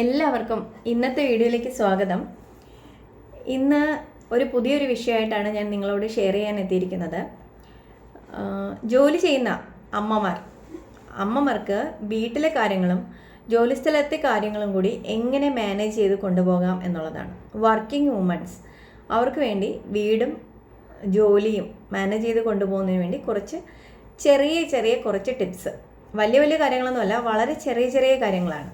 എല്ലാവർക്കും ഇന്നത്തെ വീഡിയോയിലേക്ക് സ്വാഗതം. ഇന്ന് ഒരു പുതിയൊരു വിഷയമായിട്ടാണ് ഞാൻ നിങ്ങളോട് ഷെയർ ചെയ്യാൻ എത്തിയിരിക്കുന്നത്. ജോലി ചെയ്യുന്ന അമ്മമാർ. അമ്മമാർക്ക് വീട്ടിലെ കാര്യങ്ങളും ജോലിസ്ഥലത്തെ കാര്യങ്ങളും കൂടി എങ്ങനെ മാനേജ് ചെയ്ത് കൊണ്ടുപോകാം എന്നുള്ളതാണ്. വർക്കിംഗ് വുമൻസ് അവർക്ക് വേണ്ടി വീടും ജോലിയും മാനേജ് ചെയ്ത് കൊണ്ടുപോകുന്നതിന് വേണ്ടി കുറച്ച് ചെറിയ ചെറിയ കുറച്ച് ടിപ്സ് വലിയ വലിയ കാര്യങ്ങളൊന്നുമല്ല വളരെ ചെറിയ ചെറിയ കാര്യങ്ങളാണ്.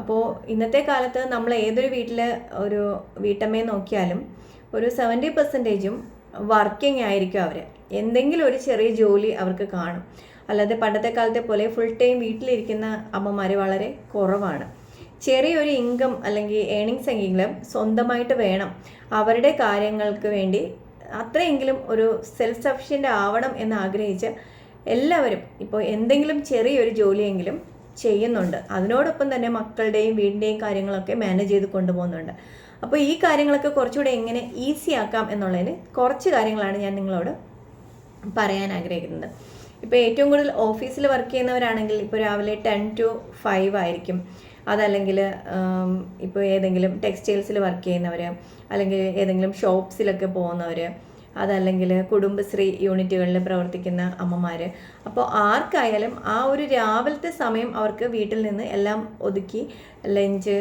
അപ്പോൾ ഇന്നത്തെ കാലത്ത് നമ്മൾ ഏതൊരു വീട്ടിൽ ഒരു വീട്ടമ്മയെ നോക്കിയാലും ഒരു സെവന്റി പെർസെന്റേജും വർക്കിംഗ് ആയിരിക്കും അവർ എന്തെങ്കിലും ഒരു ചെറിയ ജോലി അവർക്ക് കാണും. അല്ലാതെ പണ്ടത്തെ കാലത്തെ പോലെ ഫുൾ ടൈം വീട്ടിലിരിക്കുന്ന അമ്മമാർ വളരെ കുറവാണ്. ചെറിയൊരു ഇൻകം അല്ലെങ്കിൽ ഏണിങ്സ് എങ്കിലും സ്വന്തമായിട്ട് വേണം അവരുടെ കാര്യങ്ങൾക്ക് വേണ്ടി അത്രയെങ്കിലും ഒരു സെൽഫ് സഫിഷ്യന്റ് ആവണം എന്ന് ആഗ്രഹിച്ച് എല്ലാവരും ഇപ്പോൾ എന്തെങ്കിലും ചെറിയൊരു ജോലിയെങ്കിലും ചെയ്യുന്നുണ്ട്. അതിനോടൊപ്പം തന്നെ മക്കളുടെയും വീടിന്റെയും കാര്യങ്ങളൊക്കെ മാനേജ് ചെയ്ത് കൊണ്ടുപോകുന്നുണ്ട്. അപ്പോൾ ഈ കാര്യങ്ങളൊക്കെ കുറച്ചുകൂടെ എങ്ങനെ ഈസി ആക്കാം എന്നുള്ളതിന് കുറച്ച് കാര്യങ്ങളാണ് ഞാൻ നിങ്ങളോട് പറയാൻ ആഗ്രഹിക്കുന്നത്. ഇപ്പോൾ ഏറ്റവും കൂടുതൽ ഓഫീസിൽ വർക്ക് ചെയ്യുന്നവരാണെങ്കിൽ ഇപ്പോൾ രാവിലെ ടെൻ ടു ഫൈവ് ആയിരിക്കും. അതല്ലെങ്കിൽ ഇപ്പോൾ ഏതെങ്കിലും ടെക്സ്റ്റൈൽസിൽ വർക്ക് ചെയ്യുന്നവർ അല്ലെങ്കിൽ ഏതെങ്കിലും ഷോപ്സിലൊക്കെ പോകുന്നവർ അതല്ലെങ്കിൽ കുടുംബശ്രീ യൂണിറ്റുകളിൽ പ്രവർത്തിക്കുന്ന അമ്മമാർ അപ്പോൾ ആർക്കായാലും ആ ഒരു രാവിലത്തെ സമയം അവർക്ക് വീട്ടിൽ നിന്ന് എല്ലാം ഒതുക്കി ലഞ്ച്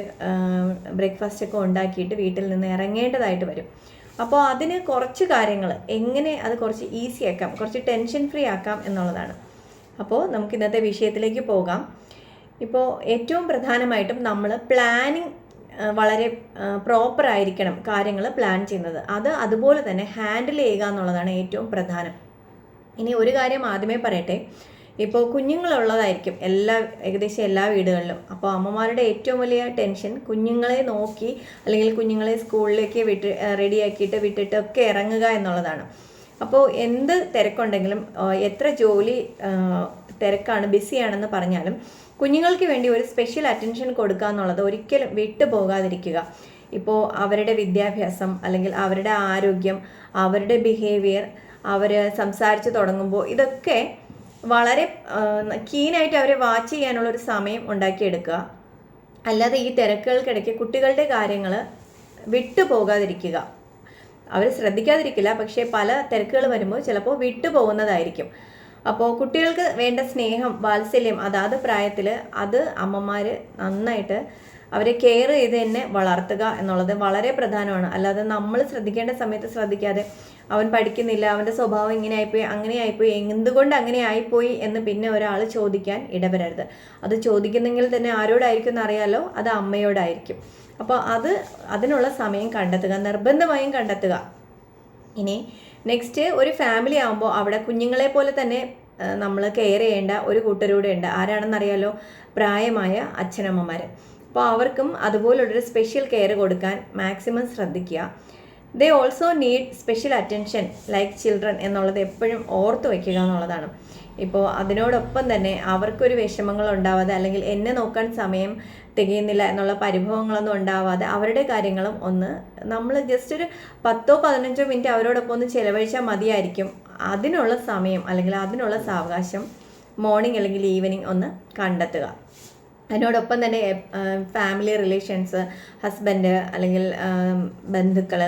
ബ്രേക്ക്ഫാസ്റ്റ് ഒക്കെ ഉണ്ടാക്കിയിട്ട് വീട്ടിൽ നിന്ന് ഇറങ്ങേണ്ടതായിട്ട് വരും. അപ്പോൾ അതിന് കുറച്ച് കാര്യങ്ങൾ എങ്ങനെ അത് കുറച്ച് ഈസി ആക്കാം കുറച്ച് ടെൻഷൻ ഫ്രീ ആക്കാം എന്നുള്ളതാണ്. അപ്പോൾ നമുക്ക് ഇന്നത്തെ വിഷയത്തിലേക്ക് പോകാം. ഇപ്പോൾ ഏറ്റവും പ്രധാനമായിട്ടും നമ്മൾ പ്ലാനിങ് വളരെ പ്രോപ്പർ ആയിരിക്കണം കാര്യങ്ങൾ പ്ലാൻ ചെയ്യുന്നത്. അത് അതുപോലെ തന്നെ ഹാൻഡിൽ ചെയ്യുക എന്നുള്ളതാണ് ഏറ്റവും പ്രധാനം. ഇനി ഒരു കാര്യം ആദ്യമേ പറയട്ടെ. ഇപ്പോൾ കുഞ്ഞുങ്ങളുള്ളതായിരിക്കും എല്ലാ ഏകദേശം എല്ലാ വീടുകളിലും. അപ്പോൾ അമ്മമാരുടെ ഏറ്റവും വലിയ ടെൻഷൻ കുഞ്ഞുങ്ങളെ നോക്കി അല്ലെങ്കിൽ കുഞ്ഞുങ്ങളെ സ്കൂളിലേക്ക് വിട്ട് റെഡിയാക്കിയിട്ട് വിട്ടിട്ട് ഒക്കെ ഇറങ്ങുക എന്നുള്ളതാണ്. അപ്പോൾ എന്ത് തിരക്കുണ്ടെങ്കിലും എത്ര ജോലി തിരക്കാണ് ബിസിയാണെന്ന് പറഞ്ഞാലും കുഞ്ഞുങ്ങൾക്ക് വേണ്ടി ഒരു സ്പെഷ്യൽ അറ്റൻഷൻ കൊടുക്കുക എന്നുള്ളത് ഒരിക്കലും വിട്ടുപോകാതിരിക്കുക. ഇപ്പോൾ അവരുടെ വിദ്യാഭ്യാസം അല്ലെങ്കിൽ അവരുടെ ആരോഗ്യം അവരുടെ ബിഹേവിയർ അവർ സംസാരിച്ച് തുടങ്ങുമ്പോൾ ഇതൊക്കെ വളരെ കീനായിട്ട് അവരെ വാച്ച് ചെയ്യാനുള്ള ഒരു സമയം ഉണ്ടാക്കിയെടുക്കുക. അല്ലാതെ ഈ തിരക്കുകൾക്കിടയ്ക്ക് കുട്ടികളുടെ കാര്യങ്ങൾ വിട്ടുപോകാതിരിക്കുക. അവർ ശ്രദ്ധിക്കാതിരിക്കില്ല പക്ഷേ പല തിരക്കുകൾ വരുമ്പോൾ ചിലപ്പോൾ വിട്ടു പോകുന്നതായിരിക്കും അപ്പോൾ കുട്ടികൾക്ക് വേണ്ട സ്നേഹം വാത്സല്യം അതാത് പ്രായത്തിൽ അത് അമ്മമാർ നന്നായിട്ട് അവരെ കെയർ ചെയ്ത് തന്നെ വളർത്തുക എന്നുള്ളത് വളരെ പ്രധാനമാണ്. അല്ലാതെ നമ്മൾ ശ്രദ്ധിക്കേണ്ട സമയത്ത് ശ്രദ്ധിക്കാതെ അവൻ പഠിക്കുന്നില്ല അവന്റെ സ്വഭാവം ഇങ്ങനെ ആയിപ്പോയി അങ്ങനെ ആയിപ്പോയി എന്തുകൊണ്ട് അങ്ങനെ ആയിപ്പോയി എന്ന് പിന്നെ ഒരാൾ ചോദിക്കാൻ ഇടവരരുത്. അത് ചോദിക്കുന്നെങ്കിൽ തന്നെ ആരോടായിരിക്കും എന്നറിയാലോ അത് അമ്മയോടായിരിക്കും. അപ്പോൾ അത് അതിനുള്ള സമയം കണ്ടെത്തുക നിർബന്ധമായും കണ്ടെത്തുക. ഇനി നെക്സ്റ്റ് ഒരു ഫാമിലി ആകുമ്പോൾ അവിടെ കുഞ്ഞുങ്ങളെ പോലെ തന്നെ നമ്മൾ കെയർ ചെയ്യേണ്ട ഒരു കൂട്ടരൂടെ ഉണ്ട്. ആരാണെന്നറിയാലോ പ്രായമായ അച്ഛനമ്മമാർ അപ്പോൾ അവർക്കും അതുപോലുള്ളൊരു സ്പെഷ്യൽ കെയർ കൊടുക്കാൻ മാക്സിമം ശ്രദ്ധിക്കുക. They also need special attention like children എന്നുള്ളത് എപ്പോഴും ഓർത്ത് വയ്ക്കുക എന്നുള്ളതാണ്. ഇപ്പോൾ അതിനോടൊപ്പം തന്നെ അവർക്കൊരു വിഷമങ്ങൾ ഉണ്ടാവാതെ അല്ലെങ്കിൽ എന്നെ നോക്കാൻ സമയം തികയുന്നില്ല എന്നുള്ള പരിഭവങ്ങളൊന്നും ഉണ്ടാവാതെ അവരുടെ കാര്യങ്ങളും ഒന്ന് നമ്മൾ ജസ്റ്റ് ഒരു പത്തോ പതിനഞ്ചോ മിനിറ്റ് അവരോടൊപ്പം ഒന്ന് ചിലവഴിച്ചാൽ മതിയായിരിക്കും. അതിനുള്ള സമയം അല്ലെങ്കിൽ അതിനുള്ള സാവകാശം മോർണിംഗ് അല്ലെങ്കിൽ ഈവനിങ് ഒന്ന് കണ്ടെത്തുക. അതിനോടൊപ്പം തന്നെ ഫാമിലി റിലേഷൻസ് ഹസ്ബൻഡ് അല്ലെങ്കിൽ ബന്ധുക്കൾ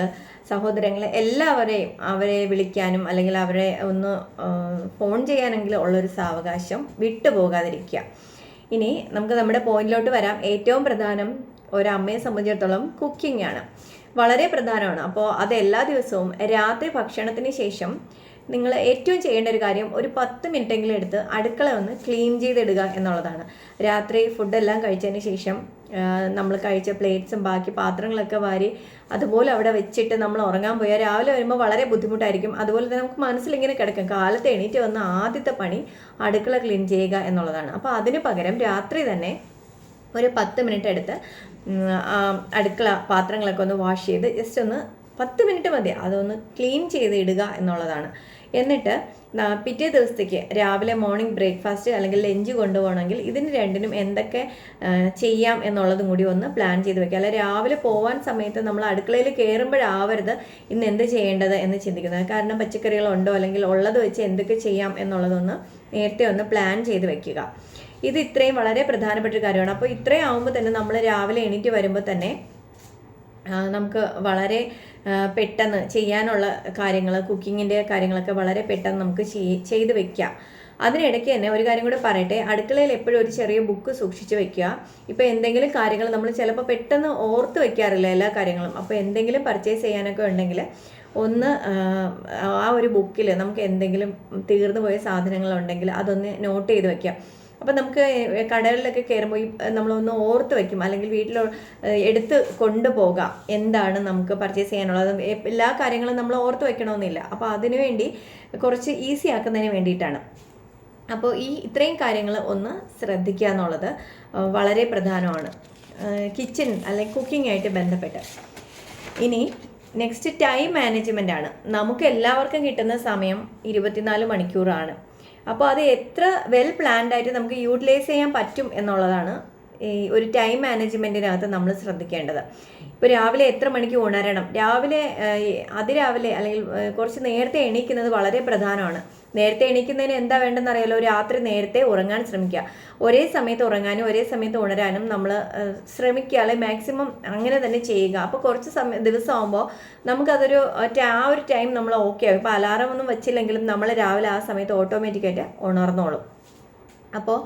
സഹോദരങ്ങൾ എല്ലാവരെയും അവരെ വിളിക്കാനും അല്ലെങ്കിൽ അവരെ ഒന്ന് ഫോൺ ചെയ്യാനെങ്കിലും ഉള്ളൊരു സാവകാശം വിട്ടുപോകാതിരിക്കുക. ഇനി നമുക്ക് നമ്മുടെ പോയിന്റിലോട്ട് വരാം. ഏറ്റവും പ്രധാനം ഒരമ്മയെ സംബന്ധിച്ചിടത്തോളം കുക്കിംഗ് ആണ്. വളരെ പ്രധാനമാണ്. അപ്പോൾ അത് എല്ലാ ദിവസവും രാത്രി ഭക്ഷണത്തിന് ശേഷം നിങ്ങൾ ഏറ്റവും ചെയ്യേണ്ട ഒരു കാര്യം ഒരു പത്ത് മിനിറ്റെങ്കിലും എടുത്ത് അടുക്കള ഒന്ന് ക്ലീൻ ചെയ്തിടുക എന്നുള്ളതാണ്. രാത്രി ഫുഡെല്ലാം കഴിച്ചതിന് ശേഷം നമ്മൾ കഴിച്ച പ്ലേറ്റ്സും ബാക്കി പാത്രങ്ങളൊക്കെ വാരി അതുപോലെ അവിടെ വെച്ചിട്ട് നമ്മൾ ഉറങ്ങാൻ പോയാൽ രാവിലെ വരുമ്പോൾ വളരെ ബുദ്ധിമുട്ടായിരിക്കും. അതുപോലെ തന്നെ നമുക്ക് മനസ്സിലിങ്ങനെ കിടക്കും. കാലത്ത് എണീറ്റ് വന്ന ആദ്യത്തെ പണി അടുക്കള ക്ലീൻ ചെയ്യുക എന്നുള്ളതാണ്. അപ്പോൾ അതിന് പകരം രാത്രി തന്നെ ഒരു പത്ത് മിനിറ്റ് എടുത്ത് അടുക്കള പാത്രങ്ങളൊക്കെ ഒന്ന് വാഷ് ചെയ്ത് ജസ്റ്റ് ഒന്ന് പത്ത് മിനിറ്റ് മതി. അതൊന്ന് ക്ലീൻ ചെയ്ത് ഇടുക എന്നുള്ളതാണ്. എന്നിട്ട് പിറ്റേ ദിവസത്തേക്ക് രാവിലെ മോർണിംഗ് ബ്രേക്ക്ഫാസ്റ്റ് അല്ലെങ്കിൽ ലഞ്ച് കൊണ്ടുപോകണമെങ്കിൽ ഇതിന് രണ്ടിനും എന്തൊക്കെ ചെയ്യാം എന്നുള്ളതും കൂടി ഒന്ന് പ്ലാൻ ചെയ്ത് വെക്കുക. അല്ല രാവിലെ പോകാൻ സമയത്ത് നമ്മൾ അടുക്കളയിൽ കയറുമ്പോഴാവരുത് ഇന്ന് എന്ത് ചെയ്യേണ്ടത് എന്ന് ചിന്തിക്കുന്നത്. കാരണം പച്ചക്കറികളുണ്ടോ അല്ലെങ്കിൽ ഉള്ളത് വെച്ച് എന്തൊക്കെ ചെയ്യാം എന്നുള്ളതൊന്ന് നേരത്തെ ഒന്ന് പ്ലാൻ ചെയ്ത് വെക്കുക. ഇത് ഇത്രയും വളരെ പ്രധാനപ്പെട്ട കാര്യമാണ്. അപ്പോൾ ഇത്രയും ആകുമ്പോൾ തന്നെ നമ്മൾ രാവിലെ എണീറ്റ് വരുമ്പോൾ തന്നെ നമുക്ക് വളരെ പെട്ടെന്ന് ചെയ്യാനുള്ള കാര്യങ്ങൾ കുക്കിങ്ങിന്റെ കാര്യങ്ങളൊക്കെ വളരെ പെട്ടെന്ന് നമുക്ക് ചെയ്- ചെയ്ത് വെക്കാം. അതിനിടയ്ക്ക് തന്നെ ഒരു കാര്യം കൂടെ പറയട്ടെ. അടുക്കളയിൽ എപ്പോഴും ഒരു ചെറിയ ബുക്ക് സൂക്ഷിച്ച് വെക്കുക. ഇപ്പോൾ എന്തെങ്കിലും കാര്യങ്ങൾ നമ്മൾ ചിലപ്പോൾ പെട്ടെന്ന് ഓർത്ത് വെക്കാറില്ല എല്ലാ കാര്യങ്ങളും. അപ്പോൾ എന്തെങ്കിലും പർച്ചേസ് ചെയ്യാനൊക്കെ ഉണ്ടെങ്കിൽ ഒന്ന് ആ, ഒരു ബുക്കിൽ നമുക്ക് എന്തെങ്കിലും തീർന്നു പോയ സാധനങ്ങളുണ്ടെങ്കിൽ അതൊന്ന് നോട്ട് ചെയ്ത് വെക്കാം. അപ്പം നമുക്ക് കടകളിലൊക്കെ കയറുമ്പോൾ നമ്മളൊന്ന് ഓർത്ത് വെക്കും. അല്ലെങ്കിൽ വീട്ടിൽ എടുത്ത് കൊണ്ടുപോകാം. എന്താണ് നമുക്ക് പർച്ചേസ് ചെയ്യാനുള്ളത്. എല്ലാ കാര്യങ്ങളും നമ്മൾ ഓർത്ത് വെക്കണമെന്നില്ല. അപ്പോൾ അതിനുവേണ്ടി കുറച്ച് ഈസി ആക്കുന്നതിന് വേണ്ടിയിട്ടാണ്. അപ്പോൾ ഈ ഇത്രയും കാര്യങ്ങൾ ഒന്ന് ശ്രദ്ധിക്കുക എന്നുള്ളത് വളരെ പ്രധാനമാണ്. കിച്ചൺ അല്ലെങ്കിൽ കുക്കിംഗ് ആയിട്ട് ബന്ധപ്പെട്ട്. ഇനി നെക്സ്റ്റ് ടൈം മാനേജ്മെന്റ് ആണ്. നമുക്ക് എല്ലാവർക്കും കിട്ടുന്ന സമയം ഇരുപത്തിനാല് മണിക്കൂറാണ്. അപ്പോൾ അത് എത്ര വെൽ പ്ലാൻഡ് ആയിട്ട് നമുക്ക് യൂട്ടിലൈസ് ചെയ്യാൻ പറ്റും എന്നുള്ളതാണ് ഈ ഒരു ടൈം മാനേജ്മെന്റിനകത്ത് നമ്മൾ ശ്രദ്ധിക്കേണ്ടത്. ഇപ്പോൾ രാവിലെ എത്ര മണിക്ക് ഉണരണം? രാവിലെ അതിരാവിലെ അല്ലെങ്കിൽ കുറച്ച് നേരത്തെ എണീക്കുന്നത് വളരെ പ്രധാനമാണ്. നേരത്തെ എണീക്കുന്നതിന് എന്താ വേണ്ടെന്ന് അറിയാലോ രാത്രി നേരത്തെ ഉറങ്ങാൻ ശ്രമിക്കുക. ഒരേ സമയത്ത് ഉറങ്ങാനും ഒരേ സമയത്ത് ഉണരാനും നമ്മൾ ശ്രമിക്കുക. അല്ലെങ്കിൽ മാക്സിമം അങ്ങനെ തന്നെ ചെയ്യുക. അപ്പോൾ കുറച്ച് സമയം ദിവസമാകുമ്പോൾ നമുക്കതൊരു ആ ഒരു ടൈം നമ്മൾ ഓക്കെ ആകും ഇപ്പോൾ അലാറം ഒന്നും വെച്ചില്ലെങ്കിലും നമ്മൾ രാവിലെ ആ സമയത്ത് ഓട്ടോമാറ്റിക്കായിട്ട് ഉണർന്നോളും. അപ്പോൾ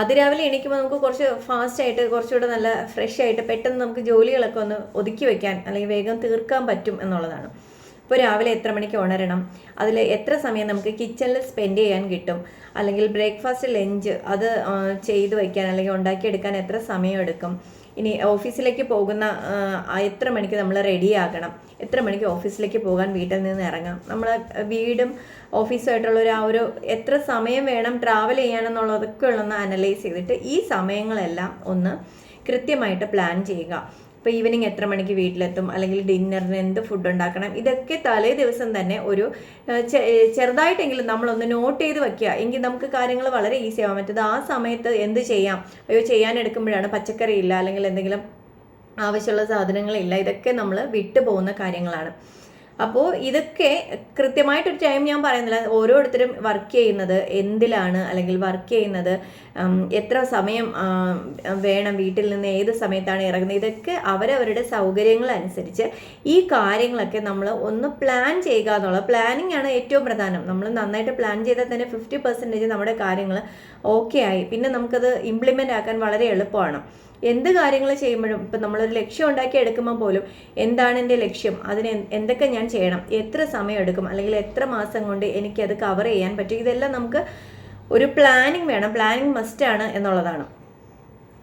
അതിരാവിലെ എണീക്കുമ്പോൾ നമുക്ക് കുറച്ച് ഫാസ്റ്റ് ആയിട്ട് കുറച്ചുകൂടെ നല്ല ഫ്രഷ് ആയിട്ട് പെട്ടെന്ന് നമുക്ക് ജോലികളൊക്കെ ഒന്ന് ഒതുക്കി വെക്കാൻ അല്ലെങ്കിൽ വേഗം തീർക്കാൻ പറ്റും എന്നുള്ളതാണ്. ഇപ്പോൾ രാവിലെ എത്ര മണിക്ക് ഉണരണം? അതിൽ എത്ര സമയം നമുക്ക് കിച്ചണിൽ സ്പെൻഡ് ചെയ്യാൻ കിട്ടും? അല്ലെങ്കിൽ ബ്രേക്ക്ഫാസ്റ്റ് ലഞ്ച് അത് ചെയ്തു വയ്ക്കാൻ അല്ലെങ്കിൽ ഉണ്ടാക്കിയെടുക്കാൻ എത്ര സമയം എടുക്കും? ഇനി ഓഫീസിലേക്ക് പോകുന്ന എത്ര മണിക്ക് നമ്മൾ റെഡി ആകണം? എത്ര മണിക്ക് ഓഫീസിലേക്ക് പോകാൻ വീട്ടിൽ നിന്ന് ഇറങ്ങാം? നമ്മൾ വീടും ഓഫീസുമായിട്ടുള്ള ഒരു ആ ഒരു എത്ര സമയം വേണം ട്രാവൽ ചെയ്യാനെന്നുള്ളതൊക്കെ ഉള്ളൊന്ന് അനലൈസ് ചെയ്തിട്ട് ഈ സമയങ്ങളെല്ലാം ഒന്ന് കൃത്യമായിട്ട് പ്ലാൻ ചെയ്യുക. ഇപ്പോൾ ഈവനിങ് എത്ര മണിക്ക് വീട്ടിലെത്തും? അല്ലെങ്കിൽ ഡിന്നറിന് എന്ത് ഫുഡ് ഉണ്ടാക്കണം? ഇതൊക്കെ തലേ ദിവസം തന്നെ ഒരു ചെറുതായിട്ടെങ്കിലും നമ്മളൊന്ന് നോട്ട് ചെയ്ത് വെക്കുക. എങ്കിൽ നമുക്ക് കാര്യങ്ങൾ വളരെ ഈസി ആവാൻ പറ്റും. ആ സമയത്ത് എന്ത് ചെയ്യാം? അയ്യോ ചെയ്യാൻ എടുക്കുമ്പോഴാണ് പച്ചക്കറി ഇല്ല. അല്ലെങ്കിൽ എന്തെങ്കിലും ആവശ്യമുള്ള സാധനങ്ങളില്ല ഇതൊക്കെ നമ്മൾ വിട്ടു പോകുന്ന കാര്യങ്ങളാണ്. അപ്പോൾ ഇതൊക്കെ കൃത്യമായിട്ടൊരു ടൈം ഞാൻ പറയുന്നില്ല. ഓരോരുത്തരും വർക്ക് ചെയ്യുന്നത് എന്തിലാണ് അല്ലെങ്കിൽ വർക്ക് ചെയ്യുന്നത് എത്ര സമയം വേണം വീട്ടിൽ നിന്ന് ഏത് സമയത്താണ് ഇറങ്ങുന്നത് ഇതൊക്കെ അവരവരുടെ സൗകര്യങ്ങളനുസരിച്ച് ഈ കാര്യങ്ങളൊക്കെ നമ്മൾ ഒന്ന് പ്ലാൻ ചെയ്യുക എന്നുള്ളത്. പ്ലാനിങ് ആണ് ഏറ്റവും പ്രധാനം. നമ്മൾ നന്നായിട്ട് പ്ലാൻ ചെയ്താൽ തന്നെ ഫിഫ്റ്റി പെർസെന്റേജ് നമ്മുടെ കാര്യങ്ങൾ ഓക്കെ ആയി. പിന്നെ നമുക്കത് ഇംപ്ലിമെന്റ് ആക്കാൻ വളരെ എളുപ്പമാണ്. എന്ത് കാര്യങ്ങൾ ചെയ്യുമ്പോഴും ഇപ്പം നമ്മളൊരു ലക്ഷ്യം ഉണ്ടാക്കി എടുക്കുമ്പോൾ പോലും എന്താണ് എന്റെ ലക്ഷ്യം? അതിന് എന്തൊക്കെ ഞാൻ ചെയ്യണം? എത്ര സമയം എടുക്കും? അല്ലെങ്കിൽ എത്ര മാസം കൊണ്ട് എനിക്കത് കവർ ചെയ്യാൻ പറ്റും? ഇതെല്ലാം നമുക്ക് ഒരു പ്ലാനിങ് വേണം. പ്ലാനിങ് മസ്റ്റാണ് എന്നുള്ളതാണ്.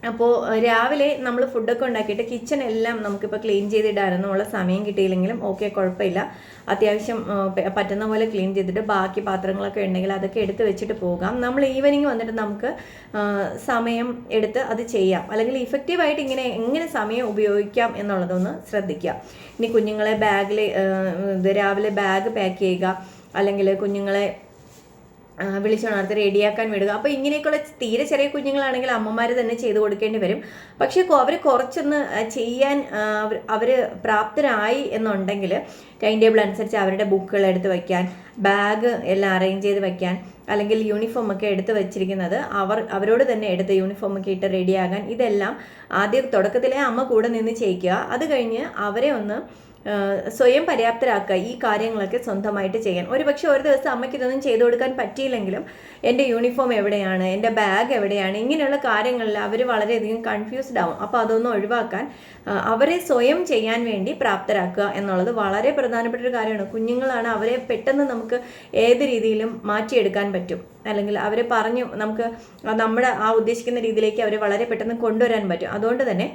അപ്പോൾ രാവിലെ നമ്മൾ ഫുഡൊക്കെ ഉണ്ടാക്കിയിട്ട് കിച്ചൺ എല്ലാം നമുക്കിപ്പോൾ ക്ലീൻ ചെയ്തിടാനൊന്നുമുള്ള സമയം കിട്ടിയില്ലെങ്കിലും ഓക്കെ കുഴപ്പമില്ല. അത്യാവശ്യം പറ്റുന്ന പോലെ ക്ലീൻ ചെയ്തിട്ട് ബാക്കി പാത്രങ്ങളൊക്കെ ഉണ്ടെങ്കിൽ അതൊക്കെ എടുത്ത് വെച്ചിട്ട് പോകാം. നമ്മൾ ഈവനിങ് വന്നിട്ട് നമുക്ക് സമയം എടുത്ത് അത് ചെയ്യാം. അല്ലെങ്കിൽ ഇഫക്റ്റീവായിട്ട് ഇങ്ങനെ എങ്ങനെ സമയം ഉപയോഗിക്കാം എന്നുള്ളതൊന്ന് ശ്രദ്ധിക്കുക. ഇനി കുഞ്ഞുങ്ങളെ ബാഗിൽ രാവിലെ ബാഗ് പാക്ക് ചെയ്യുക. അല്ലെങ്കിൽ കുഞ്ഞുങ്ങളെ വിളിച്ചുണർത്തി റെഡിയാക്കാൻ വിടുക. അപ്പോൾ ഇങ്ങനെയൊക്കെയുള്ള തീരെ ചെറിയ കുഞ്ഞുങ്ങളാണെങ്കിൽ അമ്മമാർ തന്നെ ചെയ്തു കൊടുക്കേണ്ടി വരും. പക്ഷേ അവർ കുറച്ചൊന്ന് ചെയ്യാൻ അവർ പ്രാപ്തരായി എന്നുണ്ടെങ്കിൽ ടൈം ടേബിൾ അനുസരിച്ച് അവരുടെ ബുക്കുകൾ എടുത്ത് വയ്ക്കാൻ ബാഗ് എല്ലാം അറേഞ്ച് ചെയ്ത് വയ്ക്കാൻ അല്ലെങ്കിൽ യൂണിഫോം ഒക്കെ എടുത്ത് വെച്ചിരിക്കുന്നത് അവർ അവരോട് തന്നെ എടുത്ത് യൂണിഫോം ഒക്കെ ഇട്ട് റെഡിയാകാൻ ഇതെല്ലാം ആദ്യം തുടക്കത്തിലെ അമ്മ കൂടെ നിന്ന് ചെയ്യിക്കുക. അത് കഴിഞ്ഞ് അവരെ ഒന്ന് സ്വയം പര്യാപ്തരാക്കുക ഈ കാര്യങ്ങളൊക്കെ സ്വന്തമായിട്ട് ചെയ്യാൻ. ഒരു പക്ഷേ ഒരു ദിവസം അമ്മയ്ക്ക് ഇതൊന്നും ചെയ്തു കൊടുക്കാൻ പറ്റിയില്ലെങ്കിലും എന്റെ യൂണിഫോം എവിടെയാണ്? എന്റെ ബാഗ് എവിടെയാണ്? ഇങ്ങനെയുള്ള കാര്യങ്ങളിൽ അവർ വളരെയധികം കൺഫ്യൂസ്ഡ് ആവും. അപ്പോൾ അതൊന്നും ഒഴിവാക്കാൻ അവരെ സ്വയം ചെയ്യാൻ വേണ്ടി പ്രാപ്തരാക്കുക എന്നുള്ളത് വളരെ പ്രധാനപ്പെട്ട ഒരു കാര്യമാണ്. കുഞ്ഞുങ്ങളാണ് അവരെ പെട്ടെന്ന് നമുക്ക് ഏത് രീതിയിലും മാറ്റിയെടുക്കാൻ പറ്റും. അല്ലെങ്കിൽ അവരെ പറഞ്ഞു നമുക്ക് നമ്മുടെ ആ ഉദ്ദേശിക്കുന്ന രീതിയിലേക്ക് അവരെ വളരെ പെട്ടെന്ന് കൊണ്ടുവരാൻ പറ്റും. അതുകൊണ്ട് തന്നെ